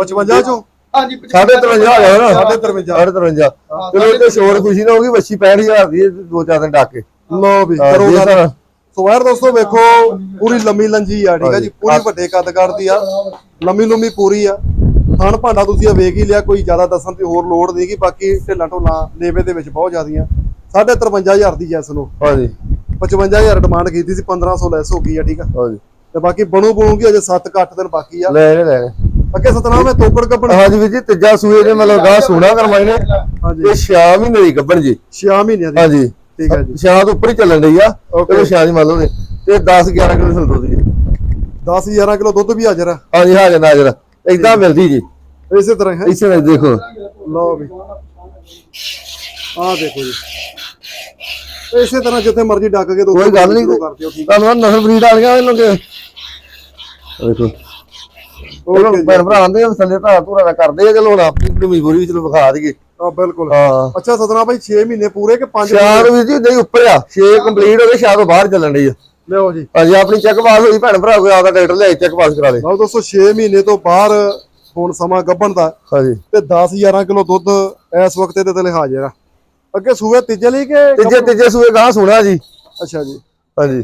55 ਚੋਂ? ਹਾਂਜੀ ਸਾਢੇ 53 ਹੋ ਗਿਆ ਨਾ? ਸਾਢੇ 53 ਸਾਢੇ 53 ਚਲੋ ਇਹ ਤੇ ਸ਼ੋਰ ਖੁਸ਼ੀ ਨਾ ਹੋਗੀ ਬੱਚੀ 65000 ਦੀ ਦੋ ਚਾਰ ਦਿਨ ਡੱਕ ਲਓ ਵੀ ਕਰੋ ਗੱਲ। ਤਾਂ- ਸੋ ਯਾਰ ਦੋਸਤੋ ਵੇਖੋ ਪੂਰੀ ਲੰਮੀ ਲੰਜੀ ਆ ਠੀਕ ਆ ਜੀ ਪੂਰੀ ਵੱਡੇ ਕੱਦ ਕਰਦੀ ਆ। ਲੰਮੀ ਲੰਮੀ ਪੂਰੀ ਆ। ਥਣ ਭਾਂਡਾ ਤੁਸੀਂ ਵੇਖ ਹੀ ਲਿਆ ਕੋਈ ਜ਼ਿਆਦਾ ਦੱਸਣ ਦੀ ਹੋਰ ਲੋੜ ਨਹੀਂਗੀ ਬਾਕੀ ਢਿੱਲਾ ਢੋਲਾ ਲੇਵੇ ਦੇ ਵਿੱਚ ਬਹੁਤ ਜ਼ਿਆਦੀਆਂ। ਸਾਢੇ 53000 ਦੀ ਜੈਸ ਨੂੰ ਹਾਂਜੀ। 55000 ਡਿਮਾਂਡ ਕੀਤੀ ਸੀ 1500 ਲੈਸ ਹੋ ਗਈ ਆ ਠੀਕ ਆ। ਹਾਂਜੀ। ਤੇ ਬਾਕੀ ਬਣੂ ਬਣੂਗੀ ਅਜੇ 7 ਕੁ 8 ਦਿਨ ਬਾਕੀ ਆ। ਲੈ ਲੈ ਲੈ ਲੈ। ਅੱਗੇ ਸਤਨਾਮ ਹੈ ਤੋਕੜ ਕੱਪਣ ਹਾਂਜੀ ਵੀਰ ਜੀ ਤੀਜਾ ਸੂਏ ਦੇ ਮਤਲਬ ਗਾਹ ਸੋਨਾ ਕਰਵਾਈ ਨੇ। ਇਹ 6 ਮਹੀਨੇ ਦੀ ਗੱਭਣ ਜੀ। 6 ਮਹੀਨਿਆਂ ਦੀ। ਹਾਂਜੀ। ਠੀਕ ਹੈ ਜੀ। ਤੋਂ ਉੱਪਰ ਹੀ ਚੱਲਣ ਡਈ ਆ Okay. ਤੇ ਛਾਂ ਦੀ ਮੰਨ ਲਓ ਤੇ ਤੇ 10 11 ਕਿਲੋ ਸੰਤੋ ਦੀ। 10 11 ਕਿਲੋ ਦੁੱਧ ਵੀ ਹਾਜ਼ਰ ਆ। ਹਾਂਜੀ ਹਾਜ਼ਰ ਨਾਜ਼ਰ ਇਦਾਂ ਮਿਲਦੀ ਜੀ। ਇਸੇ ਤਰ੍ਹਾਂ ਹੈ? ਇਸੇ ਵਿੱਚ ਦੇਖੋ। ਲਓ ਵੀ। ਆਹ ਦੇਖੋ ਜੀ। ਇਸੇ ਤਰ੍ਹਾਂ ਜਿੱਥੇ ਮਰਜ਼ੀ ਡੱਕ ਕੇ ਦੋਸਤੋ ਕੋਈ ਗੱਲ ਨਹੀਂ ਸ਼ੁਰੂ ਕਰ ਦਿਓ ਠੀਕ ਤੁਹਾਨੂੰ ਨਸਲ ਬਰੀਡ ਵਾਲੀਆਂ ਇਹਨਾਂ ਕੇ ਦੇਖੋ। ਉਹ ਓਕੇ ਜੀ। ਭੈਣ ਭਰਾ ਆਂਦੇ ਆ ਥੱਲੇ ਧਾਰਾ ਧੂਰਾ ਦਾ ਕਰਦੇ ਆ ਚਲੋ ਹੁਣ ਆਪਣੀ ਆਪਣੀ ਮਜਬੂਰੀ ਵੀ ਚਲੋ ਵਿਖਾ ਦਈਏ। ਆ ਬਿਲਕੁਲ। ਹਾਂ। ਅੱਛਾ ਸਤਨਾਮ ਭਾਈ 6 ਮਹੀਨੇ ਪੂਰੇ ਕਿ 5 ਛਾਂ ਵੀ ਜੀ ਨਹੀਂ ਉੱਪਰ ਆ 6 ਕੰਪਲੀਟ ਹੋ ਗਏ ਛਾਂ ਤੋਂ ਬਾਹਰ ਚੱਲਣ ਡਈ ਆ। ਲਿਓ ਜੀ। ਹਾਂਜੀ ਆਪਣੀ ਚੈੱਕ ਪਾਸ ਹੋਈ ਭੈਣ ਭਰਾ ਕੋਈ ਆਪਦਾ ਡਾਕਟਰ ਲਿਆਈ ਚੈੱਕ ਪਾਸ ਕਰਾ ਲੇ ਲਓ ਦੋਸਤੋ 6 ਮਹੀਨੇ ਤੋਂ ਬਾਹਰ ਹੁਣ ਸਮਾਂ ਗੱਭਣ ਦਾ। ਹਾਂਜੀ। ਤੇ 10 11 ਕਿਲੋ ਦੁੱਧ ਇਸ ਵਕਤ ਹਾਜ਼ਰ ਆ ਅੱਗੇ ਸੂਏ ਤੀਜੇ ਲਈ ਕਿ ਤੀਜੇ ਤੀਜੇ ਸੂਏ ਗਾਂ ਸੁਣਾ ਜੀ। ਅੱਛਾ ਜੀ। ਹਾਂਜੀ।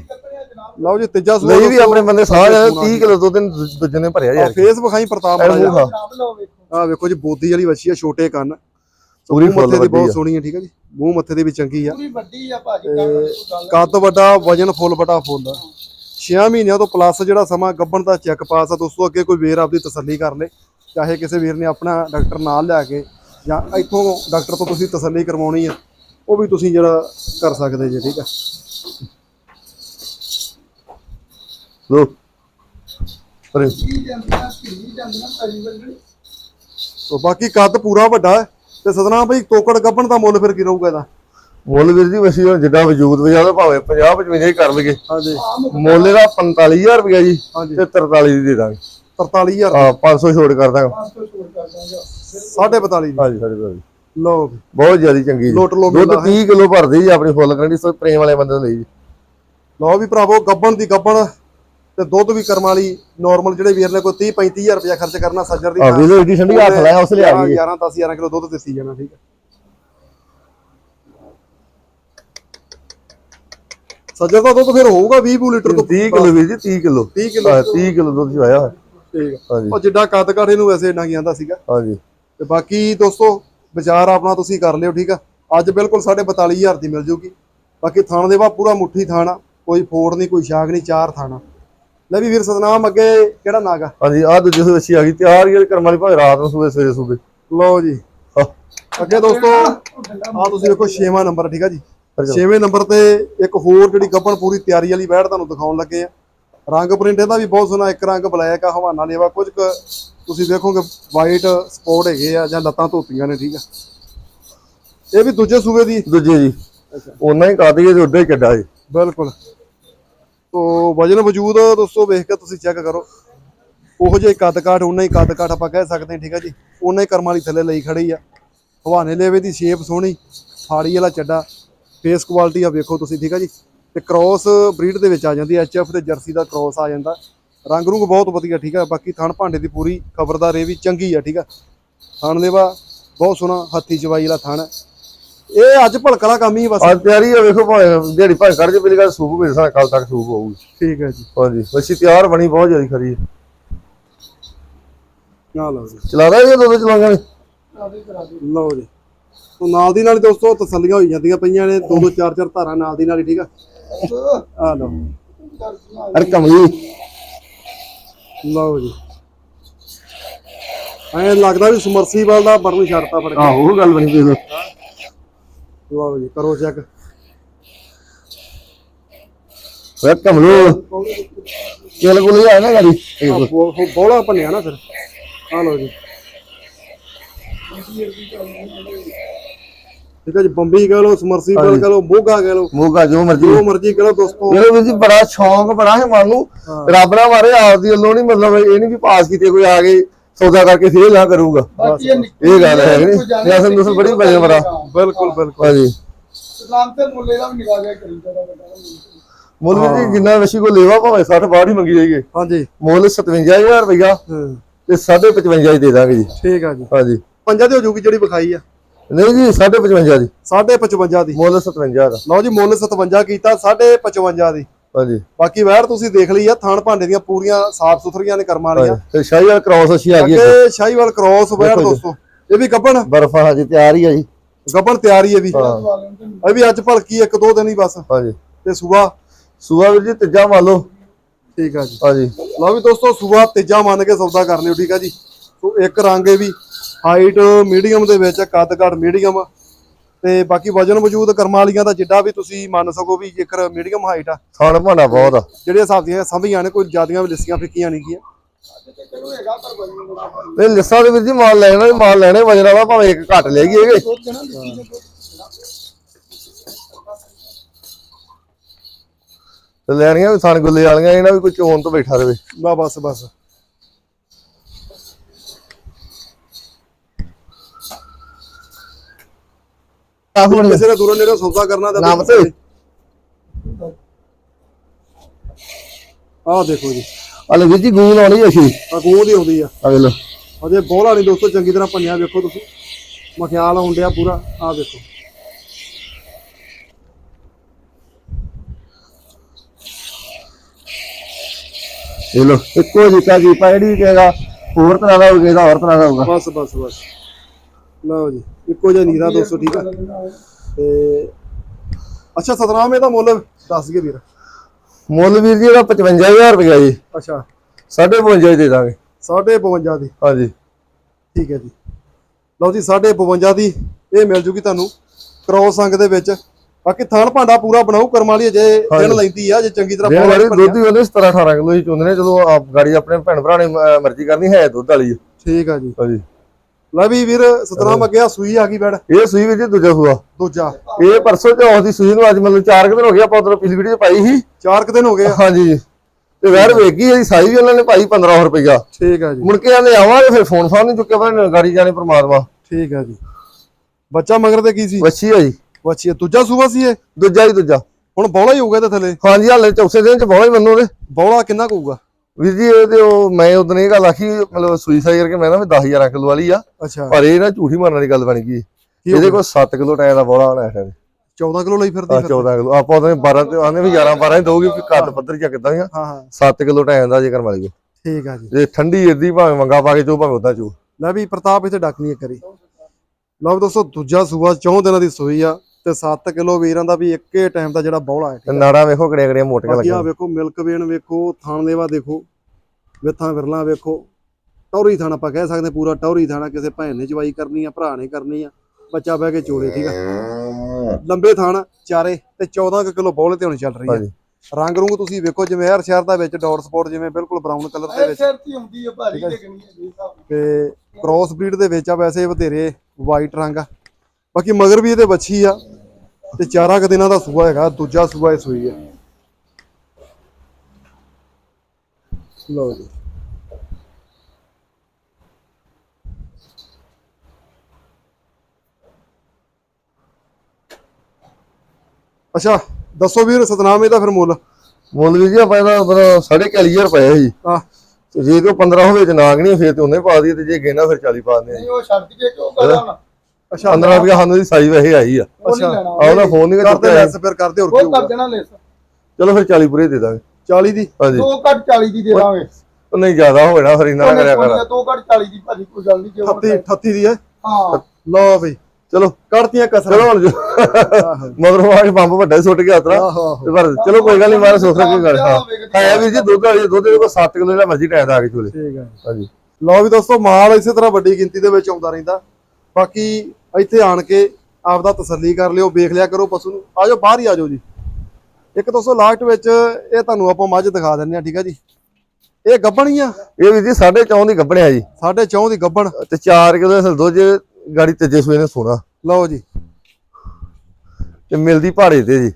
ਲਓ ਜੀ ਤੀਜਾ ਸੂਆ ਲਈ ਵੀ ਆਪਣੇ ਬੰਦੇ ਸਾਹ 30 ਕਿਲੋ ਦੁੱਧ ਦੂਜੇ ਨੇ ਭਰਿਆ ਯਾਰ। ਫੇਸ ਵਿਖਾਈ ਪ੍ਰਤਾਪ ਜਨਾਬ ਲਓ ਵੇਖੋ ਆਹ ਵੇਖੋ ਜੀ ਬੋਦੀ ਵਾਲੀ ਵੱਛੀ ਆ ਛੋਟੇ ਕੰਨ। ਪੂਰੀ ਮੱਥੇ ਦੀ ਵੱਡੀ ਬਹੁਤ ਆ। ਸੋਹਣੀ ਹੈ ਠੀਕ ਹੈ ਜੀ? ਮੂੰਹ ਮੱਥੇ ਦੀ ਵੀ ਚੰਗੀ ਆ। ਪੂਰੀ ਵੱਡੀ ਆ ਭਾਜੀ ਕੱਦ ਵੱਡਾ ਵਜਨ ਫੁੱਲ ਬਟਾ ਫੁੱਲ 6 ਮਹੀਨਿਆਂ ਤੋਂ ਪਲੱਸ ਜਿਹੜਾ ਸਮਾਂ ਗੱਭਣ ਦਾ ਚੈੱਕ ਪਾਸ ਆ ਦੋਸਤੋ ਅੱਗੇ ਕੋਈ ਵੀਰ ਆਪਦੀ ਤਸੱਲੀ ਕਰ ਲੇ। ਚਾਹੇ ਕਿਸੇ ਵੀਰ ਨੇ ਆਪਣਾ ਡਾਕਟਰ ਨਾਲ ਲਿਆ ਕੇ ਜਾਂ ਇੱਥੋਂ ਡਾਕਟਰ ਤੋਂ ਤੁਸੀਂ ਤਸੱਲੀ ਕਰਵਾਉਣੀ ਆ ਉਹ ਵੀ ਤੁਸੀਂ ਜਿਹੜਾ ਕਰ ਸਕਦੇ ਜੇ ਠੀਕ ਆ। ਲੋ। ਪਰ ਬਾਕੀ ਕੱਦ ਪੂਰਾ ਵੱਡਾ ਹੈ ਤੇ ਸਤਨਾਮ ਭਾਈ ਤੋਕੜ ਗੱਭਣ ਦਾ ਮੁੱਲ ਫਿਰ ਕੀ ਰਹੂਗਾ ਇਹਦਾ? ਮੁੱਲ ਵੀਰ ਜੀ ਵਸੀ ਹੁਣ ਜਿੱਦਾਂ ਵਜੂਦ ਵਜਾ ਭਾਵੇਂ 50 55 ਹੀ ਕਰ ਲਈਏ। ਹਾਂਜੀ। ਮੁੱਲ ਇਹਦਾ 45000 ਰੁਪਇਆ ਜੀ ਤੇ 43 ਦੀ ਦੇ ਦਾਂਗੇ। 43000 ਹਾਂ 500 ਛੋੜ ਕਰ ਦਾਂਗਾ 500 ਛੋੜ ਕਰ ਦਾਂਗਾ। ਸਾਢੇ 42 ਹਾਂਜੀ ਸਾਡੇ ਕੋਲ ਲਓ। ਵੀ। ਬਹੁਤ ਜ਼ਿਆਦਾ ਚੰਗੀ ਜੀ। ਦੁੱਧ ਮੇਲਾ ਹੈ। 30 ਕਿਲੋ ਭਰਦੀ ਜੀ ਆਪਣੀ ਫੁੱਲ ਕਰਨੀ ਸੋ ਪ੍ਰੇਮ ਵਾਲੇ ਬੰਦੇ ਨੂੰ ਲਈ ਜੀ। ਲਓ ਵੀ ਭਰਾਵੋ ਗੱਬਣ ਦੀ ਗੱਬਣ ਤੇ ਦੁੱਧ ਵੀ ਕਰਮ ਵਾਲੀ ਨਾਰਮਲ ਜਿਹੜੇ ਵੀਰ ਨੇ ਕੋਈ 30 35000 ਰੁਪਇਆ ਖਰਚ ਕਰਨਾ ਸੱਜਰ ਦੀ। ਆ ਵੀਡੀਓ ਏਡੀ ਠੰਡੀ ਹੱਥ ਲਾਇਆ ਉਸ ਲਈ ਆ ਗਈ 11 10 11 ਕਿਲੋ ਦੁੱਧ ਦਿੱਤੀ ਜਾਣਾ ਠੀਕ ਹੈ। ਸੱਜਰ ਦਾ ਦੁੱਧ ਫਿਰ ਹੋਊਗਾ 20 ਕੁ ਲੀਟਰ ਤੋਂ 30 ਕਿਲੋ ਵੀਰ ਜੀ 30 ਕਿਲੋ। 30 ਕਿਲੋ ਹਾਂ 30 ਕਿਲੋ ਦੁੱਧ ਚਵਾਇਆ ਹੋਇਆ। ਠੀਕ ਹੈ। ਉਹ ਜਿੱਡਾ ਕੱਦ ਕਾਠ ਇਹਨੂੰ ਵੈਸੇ ਇੰਨਾ ਕੀ ਆਂਦਾ ਸੀਗਾ। ਹਾਂਜੀ। ਤੇ ਬਾਕੀ ਦੋਸਤੋ ਵਿਚਾਰ ਆਪਣਾ ਤੁਸੀਂ ਕਰ ਲਿਓ ਠੀਕ ਆ। ਅੱਜ ਬਿਲਕੁਲ ਸਾਡੇ 42000 ਦੀ ਮਿਲ ਜੂਗੀ। ਬਾਕੀ ਥਾਣ ਦੇ ਵਾ ਪੂਰਾ ਮੁੱਠੀ ਥਾਣਾ ਕੋਈ ਫੋੜ ਨਹੀਂ ਕੋਈ ਸ਼ਾਗ ਨਹੀਂ ਚਾਰ ਥਾਣਾ। ਲੈ ਵੀ ਵੀਰ ਸਤਨਾਮ ਅੱਗੇ ਕਿਹੜਾ ਨਾਗਾ ਹਾਂਜੀ ਆ ਦੂਜੀ ਵੱਛੀ ਆ ਗਈ ਤਿਆਰ ਹੀ ਆ ਕਰਮ ਵਾਲੀ ਭਾਵੇਂ ਰਾਤ ਨੂੰ ਸੂਏ ਸਵੇਰੇ ਸੂਬੇ। ਲਓ ਜੀ। ਅੱਗੇ ਦੋਸਤੋ ਆ ਤੁਸੀਂ ਵੇਖੋ 6ਵਾਂ ਨੰਬਰ ਠੀਕ ਆ ਜੀ? ਅੱਛਾ। 6ਵੇਂ ਨੰਬਰ ਤੇ ਇੱਕ ਹੋਰ ਜਿਹੜੀ ਗੱਪਣ ਪੂਰੀ ਤਿਆਰੀ ਵਾਲੀ ਬੈੜ ਤੁਹਾਨੂੰ ਦਿਖਾਉਣ ਲੱਗੇ ਆ। ਰੰਗ ਪ੍ਰਿੰਟ ਇਹਦਾ ਵੀ ਬਹੁਤ ਸੋਹਣਾ ਇੱਕ ਰੰਗ ਬਲੈਕ ਆ ਹਵਾਨਾ ਲੇਵਾ ਕੁਝ ਕੁ ਤੁਸੀਂ ਵੇਖੋਗੇ ਵਾਈਟ ਸਪੋਟ ਹੈਗੇ ਆ ਜਾਂ ਲੱਤਾਂ ਧੋਤੀਆਂ ਨੇ ਠੀਕ ਆ। ਇਹ ਵੀ ਦੂਜੇ ਸੂਬੇ ਦੀ? ਦੂਜੇ ਜੀ। ਅੱਛਾ। ਉਹਨਾਂ ਹੀ ਦਈਏ ਤੇ ਉੱਡੇ ਕੱਢਾ ਜੀ ਬਿਲਕੁਲ। ਤੋ ਵਜਨ ਵਜੂਦ ਦੋਸਤੋ ਵੇਖ ਕੇ ਤੁਸੀਂ ਚੈੱਕ ਕਰੋ। ਉਹੋ ਜਿਹੇ ਕੱਦ ਕਾਠ ਉਹਨਾਂ ਹੀ ਕੱਦ ਕਾਠ ਆਪਾਂ ਕਹਿ ਸਕਦੇ ਹਾਂ, ਠੀਕ ਆ ਜੀ। ਉਹਨਾਂ ਹੀ ਕਰਮ ਵਾਲੀ ਥੱਲੇ ਲਈ ਖੜੀ ਆ। ਹਵਾਨੇ ਲੇਵੇ ਦੀ ਸ਼ੇਪ ਸੋਹਣੀ ਫਾੜੀ ਵਾਲਾ ਚੱਡਾ ਫੇਸ ਕੁਆਲਿਟੀ ਆ ਵੇਖੋ ਤੁਸੀਂ, ਠੀਕ ਆ ਜੀ। ਤੇ ਕ੍ਰੋਸ ਬਰੀਡ ਦੇ ਵਿੱਚ ਆ ਜਾਂਦੀ ਐ ਐਚਐਫ ਤੇ ਜਰਸੀ ਦਾ ਕ੍ਰੋਸ ਆ ਜਾਂਦਾ। ਰੰਗ ਰੂੰਗ ਬਹੁਤ ਵਧੀਆ, ਠੀਕ ਆ। ਬਾਕੀ ਥਣ ਭਾਂਡੇ ਦੀ ਪੂਰੀ ਖਬਰਦਾਰ ਇਹ ਵੀ ਚੰਗੀ ਆ, ਠੀਕ ਆ। ਥਣ ਲੇਵਾ, ਬਹੁਤ ਸੋਹਣਾ, ਹੱਥੀ ਜਵਾਈ ਵਾਲਾ ਥਣ। ਹੈ। ਇਹ ਅੱਜ ਭਲਕਲਾ ਕੰਮ ਹੀ ਬਸ। ਆ ਤਿਆਰੀ ਆ ਵੇਖੋ ਭਾਵੇਂ ਜਿਹੜੀ ਭਾਵੇਂ ਕੱਢ ਜੇ ਪਹਿਲੀ ਗੱਲ ਸੂਪ ਮੇਰੇ ਸਾਹ ਕੱਲ ਤੱਕ ਸੂਪ ਹੋਊਗੀ ਠੀਕ ਹੈ ਜੀ। ਹਾਂਜੀ ਵੱਛੀ ਤਿਆਰ ਬਣੀ ਬਹੁਤ ਜ਼ਿਆਦਾ ਖਰੀ ਹੈ ਨਾ ਲਓ ਜੀ। ਦੋ ਦੋ ਚਲਾਉਂਗੇ ਲਓ ਜੀ। ਤੋ ਨਾਲ ਦੀ ਨਾਲ ਹੀ ਦੋਸਤੋ ਤਸੱਲੀਆਂ ਹੋਈ ਜਾਂਦੀਆਂ ਪਈਆਂ ਨੇ ਦੋ ਦੋ ਚਾਰ ਚਾਰ ਧਾਰਾਂ ਨਾਲ ਦੀ ਨਾਲ ਹੀ ਠੀਕ ਆ? ਆ ਲਓ। ਅਰ ਕਮਲੀ। ਲਓ ਜੀ। ਐਂ ਲੱਗਦਾ ਵੀ ਸਮਰਸੀਬਲ ਦਾ ਬਟਨ ਛੱਡਤਾ ਫੜ ਕੇ। ਆਹੋ ਉਹ ਗੱਲ ਬਣੀ ਵੇਖ ਲਓ ਜੀ ਕਰੋ ਚੈੱਕ ਵੇ ਕਮਲੂ ਕਿਲ ਗੁਲ ਆ ਨਾ ਗਾੜੀ। ਬੋਲਾ ਭੰਨਿਆ ਨਾ ਫਿਰ। ਆ ਲਓ ਜੀ। ਠੀਕ ਹੈ ਜੀ ਬੰਬੀ ਕਹ ਲਓ ਸਮਰਸੀਬਲ ਕਹ ਲਓ ਮੋਗਾ ਕਹ ਲਓ। ਮੋਗਾ ਜੋ ਮਰਜ਼ੀ। ਜੋ ਮਰਜ਼ੀ ਕਹ ਲਓ ਦੋਸਤੋ। ਮੇਰੇ ਵਿੱਚ ਬੜਾ ਸ਼ੌਂਕ ਬੜਾ ਹੈ ਮਨ ਨੂੰ ਰੱਬ ਨਾ ਮਾਰੇ ਆਪ ਦੀ ਵੱਲੋਂ ਨਹੀਂ ਮਤਲਬ ਇਹ ਨਹੀਂ ਵੀ ਪਾਸ ਕੀਤੇ ਕੋਈ ਆ ਕੇ ਸੌਦਾ ਕਰਕੇ ਫੇਲ ਨਾ ਕਰੂਗਾ। ਇਹ ਇਹ ਗੱਲ ਹੈ ਨੀ ਸਿਆਸਤ ਨੂੰ ਬੜੀ ਵਜਨ ਬੜਾ। ਬਿਲਕੁਲ ਬਿਲਕੁਲ। ਹਾਂਜੀ। ਇਸਲਾਮ ਤੇ ਮੁੱਲੇ ਦਾ ਵੀ ਨਿਗਾਹ ਗਿਆ ਕਰੀ ਜਾਂਦਾ ਵੱਡਾ ਮੁੱਲ। ਜੀ ਜਿੰਨਾ ਵਸ਼ੀ ਕੋ ਲੇਵਾ ਭਾਵੇਂ 60 ਬਾਹਰ ਹੀ ਮੰਗੀ ਜਾਈਏ। ਹਾਂਜੀ। ਮੁੱਲ 57000 ਰੁਪਇਆ ਹਾਂ। ਤੇ 55 ਹੀ ਦੇ ਦਾਂਗੇ ਜੀ। ਠੀਕ ਆ ਜੀ। ਹਾਂਜੀ। ਪੰਜਾਂ ਦੀ ਹੋ ਜੂਗੀ ਜਿਹੜੀ ਵਿਖਾਈ ਆ। ਨਹੀਂ ਜੀ 55 ਦੀ। ਸਾਢੇ 55 ਦੀ। ਮੁੱਲ 57 ਦਾ। ਲਓ ਜੀ ਮੁੱਲ 57 ਕੀਤਾ ਸਾਢੇ 55 ਦੀ। ਹਾਂਜੀ। ਬਾਕੀ ਵੈਰ ਤੁਸੀਂ ਦੇਖ ਲਈ ਆ ਥਾਣ ਭਾਂਡੇ ਦੀਆਂ ਪੂਰੀਆਂ ਸਾਫ਼ ਸੁਥਰੀਆਂ ਨੇ ਕਰਮਾਂ ਵਾਲੀਆਂ ਤੇ ਸ਼ਾਹੀਵਾਲ ਕ੍ਰਾਸ ਅੱਛੀ ਆ ਗਈ। ਅੱਗੇ ਸ਼ਾਹੀਵਾਲ ਕ੍ਰੋਸ ਵੈਰ। ਦੋਸਤੋ। ਇਹ ਵੀ ਗੱਬਣ? ਬਰਫ ਹਾਂਜੀ ਤਿਆਰ ਹੀ ਆ ਜੀ। ਗੱਬਣ ਤਿਆਰੀ ਹੈ ਵੀ। ਹਾਂ। ਇਹ ਵੀ ਅੱਜ ਭਲਕੀ ਇੱਕ ਦੋ ਦਿਨ ਹੀ ਬਸ। ਹਾਂਜੀ। ਤੇ ਸੂਆ? ਸੂਆ ਵੀਰ ਜੀ ਤੀਜਾ ਮੰਨ ਲਓ। ਠੀਕ ਆ ਜੀ। ਹਾਂਜੀ। ਲਓ ਵੀ ਦੋਸਤੋ ਸੂਆ ਤੀਜਾ ਮੰਨ ਕੇ ਸੌਦਾ ਕਰ ਲਿਓ ਠੀਕ ਆ ਜੀ। ਸੋ ਇੱਕ ਰੰਗ ਇਹ ਵੀ। ਹਾਈਟ ਮੀਡੀਅਮ ਦੇ ਵਿੱਚ ਕੱਦ ਘੱਟ ਮੀਡੀਅਮ। ਤੇ ਬਾਕੀ ਵਜਨ ਵਜੂਦ ਕਰਮਾਂ ਵਾਲੀਆਂ ਦਾ ਜਿੱਡਾ ਵੀ ਤੁਸੀਂ ਮੰਨ ਸਕੋ ਵੀ ਜੇਕਰ ਮੀਡੀਅਮ ਹਾਈਟ ਆ ਖਾਣ ਭਾਂਡਾ ਬਹੁਤ ਆ। ਜਿਹੜੇ ਹਿਸਾਬ ਦੀਆਂ ਸਮਝੀਆਂ ਨੇ ਕੋਈ ਜਿਆਦੀਆਂ ਵੀ ਲਿਸੀਆਂ ਫਿੱਕੀਆਂ ਨਹੀਂ ਗੀਆਂ। ਹੈਗਾ ਤੇ ਲਿਸਾ ਦੇ ਵੀਰ ਜੀ ਮਾਲ ਲੈਣਾ ਹੀ ਮਾਲ ਲੈਣੇ ਵਜਨ ਵਾਲਾ ਭਾਵੇਂ ਇੱਕ ਘੱਟ ਲੈ ਦੁੱਧ ਤੇ ਲੈਣੀਆਂ ਵੀ ਥਣ ਗੁੱਲੇ ਵਾਲੀਆਂ ਇਹਨਾਂ ਵੀ ਕੋਈ ਚੋਣ ਤੋਂ ਬੈਠਾ ਰਵੇ। ਬਾ ਬਸ ਬਸ। ਕਿਸੇ ਨੇ ਦੂਰੋਂ ਨੇੜੇ ਸੌਦਾ ਕਰਨਾ ਤਾਂ ਨਾਮ ਤੇ। ਆਹ ਦੇਖੋ ਜੀ। ਹਲੇ ਵੀਰ ਜੀ ਗੂਨ ਆਉਣੀ ਅਸੀਂ। ਆ ਗੂੰ ਦੀ ਆਉਂਦੀ ਆ। ਆ ਵੇਖ ਲਓ। ਅਜੇ ਬੋਲਾ ਨਹੀਂ ਦੋਸਤੋ ਚੰਗੀ ਤਰ੍ਹਾਂ ਭੰਨਿਆ ਵੇਖੋ ਤੁਸੀਂ। ਮਖਿਆਲ ਆਉਣ ਡਿਆ ਪੂਰਾ। ਆਹ ਦੇਖੋ। ਇਹ ਲੋ ਇੱਕੋ ਜਿਹਾ ਜੀ ਪੈੜੀ ਕਹੇਗਾ ਹੋਰ ਤਰ੍ਹਾਂ ਦਾ ਇਹਦਾ ਹੋਰ ਤਰ੍ਹਾਂ ਦਾ ਹੋਊਗਾ। ਬਸ ਬਸ ਬਸ। ਲਓ ਜੀ ਇੱਕੋ ਜਿਹਾ ਨੀਰਾ ਦੋਸਤੋ ਠੀਕ ਆ? ਤੇ ਅੱਛਾ ਸਤਨਾਮ ਇਹਦਾ ਮੁੱਲ ਦੱਸ ਗਏ ਵੀਰ। ਮੁੱਲ ਵੀਰ ਜੀ ਇਹਦਾ 55000 ਰੁਪਇਆ ਜੀ। ਅੱਛਾ। 55 ਦੇ ਦਾਂਗੇ। 52 ਦੀ। ਹਾਂਜੀ। ਠੀਕ ਹੈ ਜੀ। ਲਓ ਜੀ 52 ਦੀ ਇਹ ਮਿਲ ਜੂਗੀ ਤੁਹਾਨੂੰ ਕ੍ਰੋਸ ਅੰਗ ਦੇ ਵਿੱਚ। ਬਾਕੀ ਥਣ ਭਾਂਡਾ ਪੂਰਾ ਬਣਾਉ ਕਰਮਾਂ ਲਈ ਜੇ ਦਿਨ ਲੈਂਦੀ ਆ ਜੇ ਚੰਗੀ ਤਰ੍ਹਾਂ ਵਾਲੀ ਭੰਨਿਆ। ਦੁੱਧ ਹੀ ਉਹਦੇ 17 18 ਕਿਲੋ ਹੀ ਚੁੰਦੇ ਨੇ ਜਦੋਂ ਆਪ ਗਾੜੀ ਆਪਣੇ ਭੈਣ ਭਰਾ ਨੇ ਮਰਜ਼ੀ ਕਰਨੀ ਹੈ ਦੁੱਧ ਵਾਲੀ। ਠੀਕ ਆ ਜੀ। ਹਾਂਜੀ। ਲੈ ਵੀ ਵੀਰ ਸਤਨਾਮ ਅੱਗੇ ਆ ਸੂਈ ਆ ਗਈ ਬੈੜ ਇਹ ਸੂਈ ਵੀਰ ਜੀ ਦੂਜਾ ਸੂਆ। ਦੂਜਾ। ਇਹ ਪਰਸੋਂ ਤੇ ਆਉਂਦੀ ਸੂਈ ਨੂੰ ਅੱਜ ਮਤਲਬ 4 ਦਿਨ ਹੋ ਗਏ ਆਪਾਂ ਉਧਰ ਪਿਛਲੀ ਵੀਡੀਓ ਪਾਈ ਸੀ। ਚਾਰ ਕੁ ਦਿਨ ਹੋ ਗਏ ਆ। ਹਾਂਜੀ। ਤੇ ਵੈਰ ਵੇਗੀ ਇਹਦੀ ਸਾਈ ਵੀ ਉਹਨਾਂ ਨੇ ਪਾਈ 1500 ਰੁਪਇਆ ਠੀਕ ਆ ਜੀ। ਮੁੜ ਕੇ ਆਲੇ ਆਵਾਂਗੇ ਫਿਰ ਫੋਨ ਫਾਨ ਨਹੀਂ ਚੁੱਕਿਆ ਪਰ ਗਾੜੀ ਜਾਣੇ ਪ੍ਰਮਾਤਮਾ। ਠੀਕ ਆ ਜੀ। ਬੱਚਾ ਮਗਰ ਤੇ ਕੀ ਸੀ? ਵੱਛੀ ਆ ਜੀ। ਬੱਚੀ ਦੂਜਾ ਸੂਆ ਸੀ ਇਹ? ਦੂਜਾ ਹੀ ਦੂਜਾ। ਹੁਣ ਬੌਲਾ ਹੀ ਹੋਊਗਾ ਤੇ ਥੱਲੇ। ਹਾਂਜੀ ਹਾਲੇ ਚੌਥੇ ਦਿਨ ਚ ਬਹੁਤ ਹੀ ਮੰਨੋ ਦੇ ਬੌਲਾ ਕਿੰਨਾ ਕੁ ਹੋਊਗਾ? ਵੀਰ ਜੀ ਇਹ ਤੇ ਉਹ ਮੈਂ ਉਦੋਂ ਇਹ ਗੱਲ ਆਖੀ ਮਤਲਬ ਸੂਈ ਸਾਈ ਕਰਕੇ ਮੈਂ ਨਾ ਵੀ 10000 ਕਿਲੋ ਵਾਲੀ ਆ। ਅੱਛਾ। ਪਰ ਇਹ ਨਾ ਝੂਠੀ ਮਾਰਨ ਵਾਲੀ ਗੱਲ ਬਣ ਗਈ। ਕੀ ਇਹਦੇ ਕੋਲ 7 ਕਿਲੋ ਟਾਇਰ ਦਾ ਬੋਲਾ ਹੋਣਾ ਹੈ 14 ਕਿਲੋ ਲਈ ਫਿਰਦੀ ਆ ਫਿਰ 14 ਕਿਲੋ। ਆਪਾਂ ਉਹਦੇ 12 ਤੇ ਆਨੇ ਵੀ 11 12 ਹੀ ਦਊਗੀ ਵੀ ਕੱਦ ਪੱਧਰ ਜਾਂ ਕਿਦਾਂ ਆ। ਹਾਂ ਹਾਂ। 7 ਕਿਲੋ ਟਾਇਰ ਦਾ ਜੇਕਰ ਮਾਲੀ ਕੋ ਠੀਕ ਆ ਜੀ। ਜੇ ਠੰਡੀ ਇਰਦੀ ਭਾਵੇਂ ਮੰਗਾ ਪਾ ਕੇ ਚੋ ਭਾਵੇਂ ਉਦਾਂ ਚੋ। ਲੈ ਵੀ ਪ੍ਰਤਾਪ ਇੱਥੇ ਡੱਕ ਨਹੀਂ ਕਰੀ ਲਓ ਦੋਸਤੋ ਦੂਜਾ ਸੂਆ ਚੌਂ ਦਿਨਾਂ ਦੀ ਸੂਈ ਆ ਤੇ 7 ਕਿਲੋ ਵੀਰਾਂ ਦਾ ਵੀ ਇੱਕੇ ਟਾਈਮ ਦਾ ਜਿਹੜਾ ਬੌਲਾ ਹੈ ਨਾੜਾਂ ਵੇਖੋ ਕਿਹੜੀਆਂ ਕਿਹੜੀਆਂ ਮੋਟੀਆਂ ਲੱਗੀਆਂ। ਵੇਖੋ ਮਿਲਕ ਵੇਨ ਵੇਖੋ ਥਾਣ ਲੇਵਾ ਦੇਖੋ। ਵਿੱਥਾਂ ਵਿਰਲਾ ਵੇਖੋ। ਟੌਰੀ ਥਾਣ ਆਪਾਂ ਕਹਿ ਸਕਦੇ ਪੂਰਾ ਟੌਰੀ ਥਾਣਾ ਕਿਸੇ ਭੈਣ ਨੇ ਚਵਾਈ ਕਰਨੀ ਆ ਭਰਾ ਨੇ ਕਰਨੀ ਆ ਬੱਚਾ ਬਹਿ ਕੇ ਚੋਲੇ ਠੀਕ ਆ? ਲੰਬੇ ਥਾਣ ਚਾਰੇ ਤੇ 14 ਕਿਲੋ ਬੌਲੇ ਤੇ ਹੁਣ ਚੱਲ ਰਹੀ ਆ। ਰੰਗ ਰੂੰਗ ਤੁਸੀਂ ਵੇਖੋ ਜਿਵੇਂ ਹਰ ਸ਼ਹਿਰ ਦਾ ਵਿੱਚ ਡਾਟ ਸਪੋਟ ਜਿਵੇਂ ਬਿਲਕੁਲ ਬਰਾਊਨ ਕਲਰ ਦੇ ਵਿੱਚ। ਸਿਰ ਤੇ ਹੁੰਦੀ ਭਾਰੀ ਕ੍ਰਾਸ ਬਰੀਡ ਦੇ ਵਿੱਚ ਆ ਵੈਸੇ ਵਧੇਰੇ ਵਾਈਟ ਰੰਗ ਆ। ਬਾਕੀ ਮਗਰ ਵੀ ਇਹਦੇ ਬੱਚੀ ਆ ਤੇ ਚਾਰਾਂ ਕੁ ਦਿਨਾਂ ਦਾ ਸੂਆ ਹੈਗਾ ਦੂਜਾ ਸੂਆ ਇਹ ਸੂਈ ਹੈ ਲਓ ਜੀ। ਅੱਛਾ ਦੱਸੋ ਵੀਰ ਸਤਨਾਮ ਇਹਦਾ ਫਿਰ ਮੁੱਲ। ਮੁੱਲ ਵੀ ਜੀ ਆਪਾਂ ਇਹਦਾ ਮਤਲਬ ਸਾਢੇ ਕੁ ਹਜ਼ਾਰ ਰੁਪਏ ਸੀ। ਆ ਤੇ ਜੇ ਕੋਈ 15 ਹੋਵੇ ਤੇ ਨਾਗ ਨਹੀਂ ਫੇਰ ਤੇ ਉਹਨੇ ਪਾ ਦਈਏ ਤੇ ਜੇ ਗੇਨਾ ਫਿਰ 40 ਪਾ ਦਿੰਦੇ ਨਹੀਂ ਉਹ ਛੱਡ ਦਈਏ ਕਿਉਂ ਹੁਣ ਅੱਛਾ 15 ਰੁਪਏ ਸਾਨੂੰ ਦੀ ਸਾਈ ਵੈਸੇ ਆਈ ਆ। ਅੱਛਾ। ਲੈਣਾ ਆ ਉਹਦਾ ਫੋਨ ਨਹੀਂ ਕਰਦੇ ਲੈਸ ਫਿਰ ਕਰਦੇ ਹੋਰ ਕੀ ਕਰ ਦੇਣਾ ਲੈਸ। ਚਲੋ ਫਿਰ 40 ਪੂਰੇ ਦੇ ਦਾਂਗੇ। 40 ਦੀ? ਹਾਂਜੀ। ਦੋ ਘੱਟ 40 ਦੀ ਦੇ ਦਾਂਗੇ। ਉਹ ਨਹੀਂ ਜ਼ਿਆਦਾ ਹੋਵੇ ਨਾ ਫਿਰ ਇੰਨਾ ਨਾ ਕਰਿਆ ਕਰ। ਦੋ ਘੱਟ 40 ਦੀ ਭਾਜੀ ਕੋਈ ਗੱਲ ਨਹੀਂ ਜੇ ਉਹ 38 38 ਦੀ ਹੈ? ਹਾਂ। ਲਓ ਬਈ ਚਲੋ। ਕਸਰਾਂ। ਚਲੋ ਹੁਣ ਜੋ ਮਗਰੋਂ ਆ ਕੇ ਬੰਬ ਵੱਡਾ ਹੀ ਸੁੱਟ ਗਿਆ ਉਤਰਾ ਆਹੋ ਆਹੋ। ਤੇ ਪਰ ਚਲੋ ਕੋਈ ਗੱਲ ਨਹੀਂ ਮਾਰਾ ਸੋਖਾ ਕੋਈ ਗੱਲ ਹਾਂ। ਹੈ ਵੀਰ ਜੀ ਦੁੱਧ ਵਾਲੀ ਦੁੱਧ ਦੇ ਕੋਲ 7 ਕਿਲੋ ਜਿਹੜਾ ਮਰਜ਼ੀ ਟਾਇਰ ਆ ਕੇ ਚੋਲੇ। ਠੀਕ ਹੈ ਹਾਂਜੀ। ਲਓ ਵੀ ਦੋਸਤੋ ਮਾਲ ਇਸੇ ਤਰ੍ਹਾਂ ਵੱਡੀ ਗਿਣਤੀ ਦੇ ਵਿੱਚ ਆਉਂਦਾ ਰਹਿੰਦਾ। ਬਾਕੀ ਇੱਥੇ ਆਣ ਕੇ ਆਪਦਾ ਤਸੱਲੀ ਕਰ ਲਿਓ ਵੇਖ ਲਿਆ ਕਰੋ ਪਸ਼ੂ ਨੂੰ। ਆਜੋ ਬਾਹਰ ਹੀ ਆਜੋ ਜੀ। ਇੱਕ ਦੋਸਤੋ ਲਾਸਟ ਵਿੱਚ ਇਹ ਤੁਹਾਨੂੰ ਆਪਾਂ ਮੱਝ ਦਿਖਾ ਦਿੰਦੇ ਆ ਠੀਕ ਆ ਜੀ। ਇਹ ਗੱਬਣੀ ਆ। ਇਹ ਵੀਰ ਜੀ 4.5 ਦੀ ਗੱਬਣਿਆ ਜੀ। ਸਾਢੇ ਚੌਂ ਦੀ ਗੱਬਣ। ਤੇ 4 ਕਿਲੋ ਅਸਲ ਦੁੱਧ ਜੇ ਗਾੜੀ ਤੇਜੇ ਸੂਏ ਨੇ ਸੋਨਾ। ਲਓ ਜੀ। ਤੇ ਮਿਲਦੀ ਭਾੜੇ ਤੇ ਜੀ।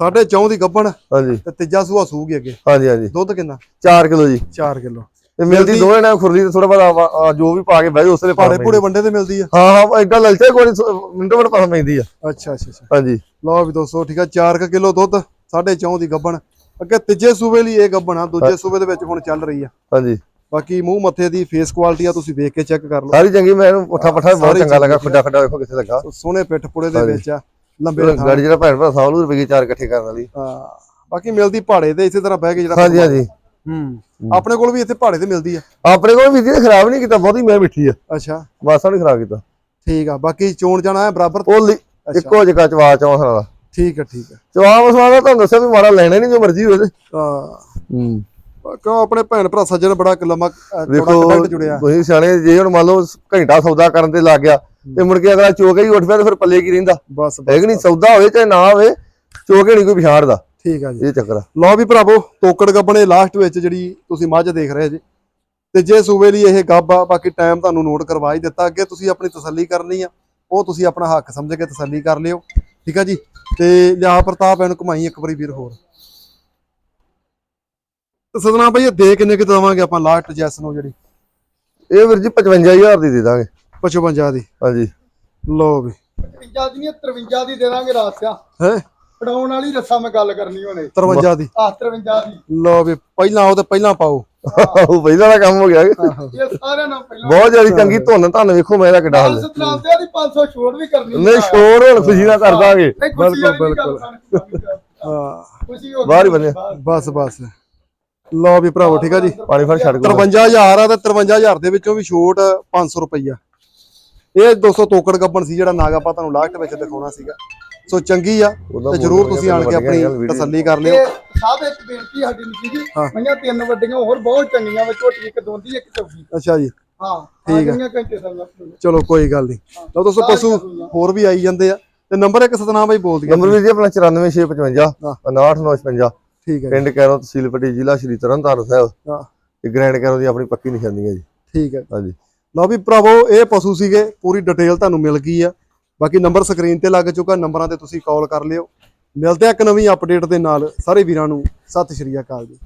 ਸਾਢੇ ਚੌਂ ਦੀ ਗੱਬਣ। ਹਾਂਜੀ। ਤੇ ਤੀਜਾ ਸੂਆ ਸੂਗੀ ਅੱਗੇ। ਹਾਂਜੀ ਹਾਂਜੀ। ਦੁੱਧ ਕਿੰਨਾ? 4 ਕਿਲੋ ਜੀ। 4 ਕਿਲੋ। ਤੇ ਮਿਲਦੀ ਦੋਵੇਂ ਨਾਲ ਖੁਰਲੀ ਤੇ ਥੋੜਾ ਬਹੁਤਾ ਜੋ ਵੀ ਪਾ ਕੇ ਬਹਿ ਉਸਲੇ ਪਾੜੇ ਪੂੜੇ ਵੰਡੇ ਤੇ ਮਿਲਦੀ ਆ। ਹਾਂ ਹਾਂ ਐਡਾ ਲਲਚਾ ਕੋਈ ਮਿੰਟੋ ਮਿੰਟ ਪਸੰਦ ਪੈਂਦੀ ਆ। ਅੱਛਾ ਅੱਛਾ ਅੱਛਾ। ਹਾਂਜੀ। ਲਓ ਵੀ ਦੋਸਤੋ ਠੀਕ ਆ 4 ਕਿਲੋ ਦੁੱਧ। ਸਾਢੇ ਚੌਂ ਦੀ ਗੱਬਣ। ਅੱਗੇ ਤੀਜੇ ਸੂਬੇ ਲਈ ਇਹ ਗੱਬਣ ਆ ਦੂਜੇ ਸੂਬੇ ਦੇ ਵਿੱਚ ਹੁਣ ਚੱਲ ਰਹੀ ਆ। ਹਾਂਜੀ। ਬਾਕੀ ਮੂੰਹ ਮੱਥੇ ਦੀ ਫੇਸ ਕੁਆਲਿਟੀ ਆ ਤੁਸੀਂ ਵੇਖ ਕੇ ਚੈੱਕ ਕਰ ਲਓ। ਸਾਰੀ ਚੰਗੀ ਮੈਨੂੰ ਪੁੱਠਾ ਪੱਠਾ ਬਹੁਤ ਸਾਰੀ ਚੰਗਾ ਲੱਗਾ ਖੁੱਡਾ ਖੁੱਡਾ ਵੇਖੋ ਕਿੱਥੇ ਲੱਗਾ। ਸੋਹਣੇ ਪਿੱਠ ਪੁੜੇ ਦੇ। ਵਿੱਚ ਆ ਲੰਬੇ ਥਾਂ ਗਾੜੀ ਜਿਹੜਾ ਭੈਣ ਭਰਾ ਸਾਲੂ ਰੁਪਏ ਚਾਰ ਇਕੱਠੇ ਕਰਨ ਵਾਲੀ। ਹਾਂ ਬਾਕੀ ਮਿਲਦੀ ਪਹਾੜੇ ਤੇ ਇਸੇ ਤਰ੍ਹਾਂ ਬਹਿ ਕੇ ਜਿਹੜਾ ਹਾਂਜੀ ਹਾਂਜੀ। ਹੂੰ ਆਪਣੇ ਕੋਲ ਵੀ ਇੱਥੇ ਪਹਾੜੇ ਤੇ ਮਿਲਦੀ ਆ। ਆਪਣੇ ਕੋਲ ਵੀ ਜੀ ਖਰਾਬ ਨਹੀਂ ਕੀਤਾ ਬਹੁਤੀ ਮੈਂ ਮਿੱਠੀ ਆ। ਅੱਛਾ। ਮਾਸਾ ਨਹੀਂ ਖਰਾਬ ਕੀਤਾ। ਠੀਕ ਆ ਬਾਕੀ ਚੋਣ ਜਾਣਾ ਹੈ ਬਰਾਬਰ? ਉਹ ਇੱਕੋ ਜਿਹਾ ਚਵਾ ਚਵਾ ਵਾਲਾ। ਠੀਕ ਆ ਠੀਕ ਆ ਚਵਾ ਮਸਵਾਦਾ ਤੁਹਾਨੂੰ ਦੱਸਿਆ ਵੀ ਮਾਰਾ ਲੈਣਾ ਨਹੀਂ ਜੋ ਮਰਜ਼ੀ ਹੋਵੇ ਤਾਂ। ਹੂੰ। ਕਿਉਂ ਆਪਣੇ ਭੈਣ ਭਰਾ ਸੱਜਣ ਬੜਾ ਲੰਮਾ ਕਮੈਂਟ ਜੁੜਿਆ। ਤੁਸੀਂ ਸਿਆਣੇ ਜੇ ਹੁਣ ਮੰਨ ਲਓ ਘੰਟਾ ਸੌਦਾ ਕਰਨ ਤੇ ਲੱਗ ਗਿਆ ਤੇ ਮੁੜ ਕੇ ਅਗਲਾ ਚੋਕੇ ਹੀ ਉੱਠ ਪਿਆ ਤੇ ਫਿਰ ਪੱਲੇ ਕੀ ਰਹਿੰਦਾ? ਬਸ ਹੈ ਕਿ ਨਹੀਂ? ਸੌਦਾ ਹੋਵੇ ਚਾਹੇ ਨਾ ਹੋਵੇ ਚੋਕੇ ਨਹੀਂ ਕੋਈ ਪਛਾੜਦਾ ਠੀਕ ਆ ਜੀ। ਇਹ ਚੱਕਰ ਲਓ ਵੀ ਭਰਾਵੋ ਤੋਕੜ ਗੱਬਣੇ ਲਾਸਟ ਵਿੱਚ ਜਿਹੜੀ ਤੁਸੀਂ ਮੱਝ ਦੇਖ ਰਹੇ ਜੀ। ਤੇ ਜੇ ਸੂਬੇ ਲਈ ਇਹ ਗੱਬ ਆ ਬਾਕੀ ਟਾਈਮ ਤੁਹਾਨੂੰ ਨੋਟ ਕਰਵਾ ਹੀ ਦਿੱਤਾ। ਅੱਗੇ ਤੁਸੀਂ ਆਪਣੀ ਤਸੱਲੀ ਕਰਨੀ ਆ ਉਹ ਤੁਸੀਂ ਆਪਣਾ ਹੱਕ ਸਮਝ ਕੇ ਤਸੱਲੀ ਕਰ ਲਿਓ। ਠੀਕ ਆ ਜੀ? ਤੇ ਲਿਆ ਪ੍ਰਤਾਪ ਇਹਨੂੰ ਘੁਮਾਈ ਇੱਕ ਵਾਰੀ ਵੀਰ ਹੋਰ। ਤੇ ਸਦਨਾ ਭਾਈ ਇਹ ਦੇ ਕਿੰਨੇ ਕਿ ਦਵਾਂਗੇ ਆਪਾਂ ਲਾਸਟ ਜੈਸ ਨੂੰ ਜਿਹੜੀ? ਇਹ ਵੀਰ ਜੀ 55000 ਦੀ ਦੇ ਦਾਂਗੇ। 55 ਦੀ। ਹਾਂਜੀ। ਲਓ ਵੀ। 53 ਦੀ ਨਹੀਂ 53 ਦੀ ਦੇ ਦਾਂਗੇ ਰਾਸਿਆ ਹੈ? ਫੜਾਉਣ ਵਾਲੀ ਰੱਸਾ ਮੈਂ ਗੱਲ ਕਰਨੀ ਹੋਣੇ 53 ਦੀ। ਆਹ 53 ਦੀ। ਲਓ ਵੀ ਪਹਿਲਾਂ ਆਓ ਤੇ ਪਹਿਲਾਂ ਪਾਓ। ਉਹ ਪਹਿਲਾਂ ਦਾ ਕੰਮ ਹੋ ਗਿਆ। ਇਹ ਸਾਰਿਆਂ ਨਾਲ ਪਹਿਲਾਂ ਬਹੁਤ ਜ਼ਿਆਦਾ ਚੰਗੀ ਧੁੰਨ ਧੰਨ ਵੇਖੋ ਮੇਰਾ ਕਿੱਡਾ ਹਾਲ ਹੈ। ਸਤਨਾਮ ਤੇ ਦੀ 500 ਛੋੜ ਵੀ ਕਰਨੀ ਨਹੀਂ ਸ਼ੋਰ ਹੁਣ ਖੁਸ਼ੀ ਨਾਲ ਕਰ ਦਾਂਗੇ। ਬਿਲਕੁਲ, ਹਾਂ। ਖੁਸ਼ੀ ਹੋ ਬਾਹਰ ਹੀ। ਬਸ ਬਸ। ਲਓ ਵੀ ਭਰਾਵੋ ਠੀਕ ਆ ਜੀ। ਪਾਣੀ ਫੜ ਛੱਡ ਕੋ 53000 ਆ ਤੇ 53000 ਦੇ ਵਿੱਚੋਂ ਵੀ ਛੋਟ 500 ਰੁਪਈਆ। ਇਹ 200 ਤੋਕੜ ਗੱਬਣ ਸੀ ਜਿਹੜਾ ਨਾਗ ਆਪਾਂ ਤੁਹਾਨੂੰ ਲਾਸਟ ਵਿੱਚ ਦਿਖਾਉਣਾ ਸੀਗਾ। ਸੋ ਚੰਗੀ ਆ ਤੇ ਜਰੂਰ ਤੁਸੀਂ ਆਣ ਕੇ ਆਪਣੀ। ਤਸੱਲੀ ਕਰ ਲਿਓ। ਇਹ ਸਭ ਇੱਕ ਬੇਨਤੀ ਸਾਡੀ ਨਿੱਕੀ ਜੀ। ਮਈਆਂ ਤਿੰਨ ਵੱਡੀਆਂ ਹੋਰ ਬਹੁਤ ਚੰਗੀਆਂ ਵਿੱਚ ਝੋਟੀ ਇੱਕ ਦੋਂਦੀ ਇੱਕ ਚੌਗੀ ਅੱਛਾ ਜੀ। ਹਾਂ ਠੀਕ ਆ। ਚਲੋ ਕੋਈ ਗੱਲ ਨਹੀਂ। ਲਓ ਦੋਸਤੋ ਪਸ਼ੂ ਹੋਰ ਵੀ ਆਈ ਜਾਂਦੇ ਆ। ਤੇ ਨੰਬਰ ਇੱਕ ਸਤਨਾਮ ਬਾਈ ਬੋਲ ਦਿਆ ਨੰਬਰ ਵੀ ਜੀ ਆਪਣਾ 94655 ਹਾਂ। 5955 ਠੀਕ ਹੈ ਪਿੰਡ ਕੈਰੋਂ ਤਹਿਸੀਲ ਪੱਟੀ ਜ਼ਿਲ੍ਹਾ ਸ਼੍ਰੀ ਤਰਨਤਾਰਨ ਸਾਹਿਬ। ਹਾਂ। ਤੇ ਗ੍ਰੈਂਡ ਕੈਰੋਂ ਦੀ ਆਪਣੀ ਪੱਕੀ ਨਿਸ਼ਾਨੀ ਹੈ ਜੀ। ਠੀਕ ਹੈ ਹਾਂਜੀ। ਲਓ ਵੀ ਭਰਾਵੋ ਇਹ ਪਸ਼ੂ ਸੀਗੇ ਪੂਰੀ ਡਿਟੇਲ ਤੁਹਾਨੂੰ ਮਿਲ ਗਈ ਆ। ਬਾਕੀ ਨੰਬਰ ਸਕਰੀਨ ਤੇ ਲੱਗ ਚੁੱਕਾ, ਨੰਬਰਾਂ ਤੇ ਤੁਸੀਂ ਕਾਲ ਕਰ ਲਿਓ। ਮਿਲਦੇ ਆ ਇੱਕ ਨਵੀਂ ਅਪਡੇਟ ਦੇ ਨਾਲ। ਸਾਰੇ ਵੀਰਾਂ ਨੂੰ ਸਤਿ ਸ਼੍ਰੀ ਅਕਾਲ ਜੀ।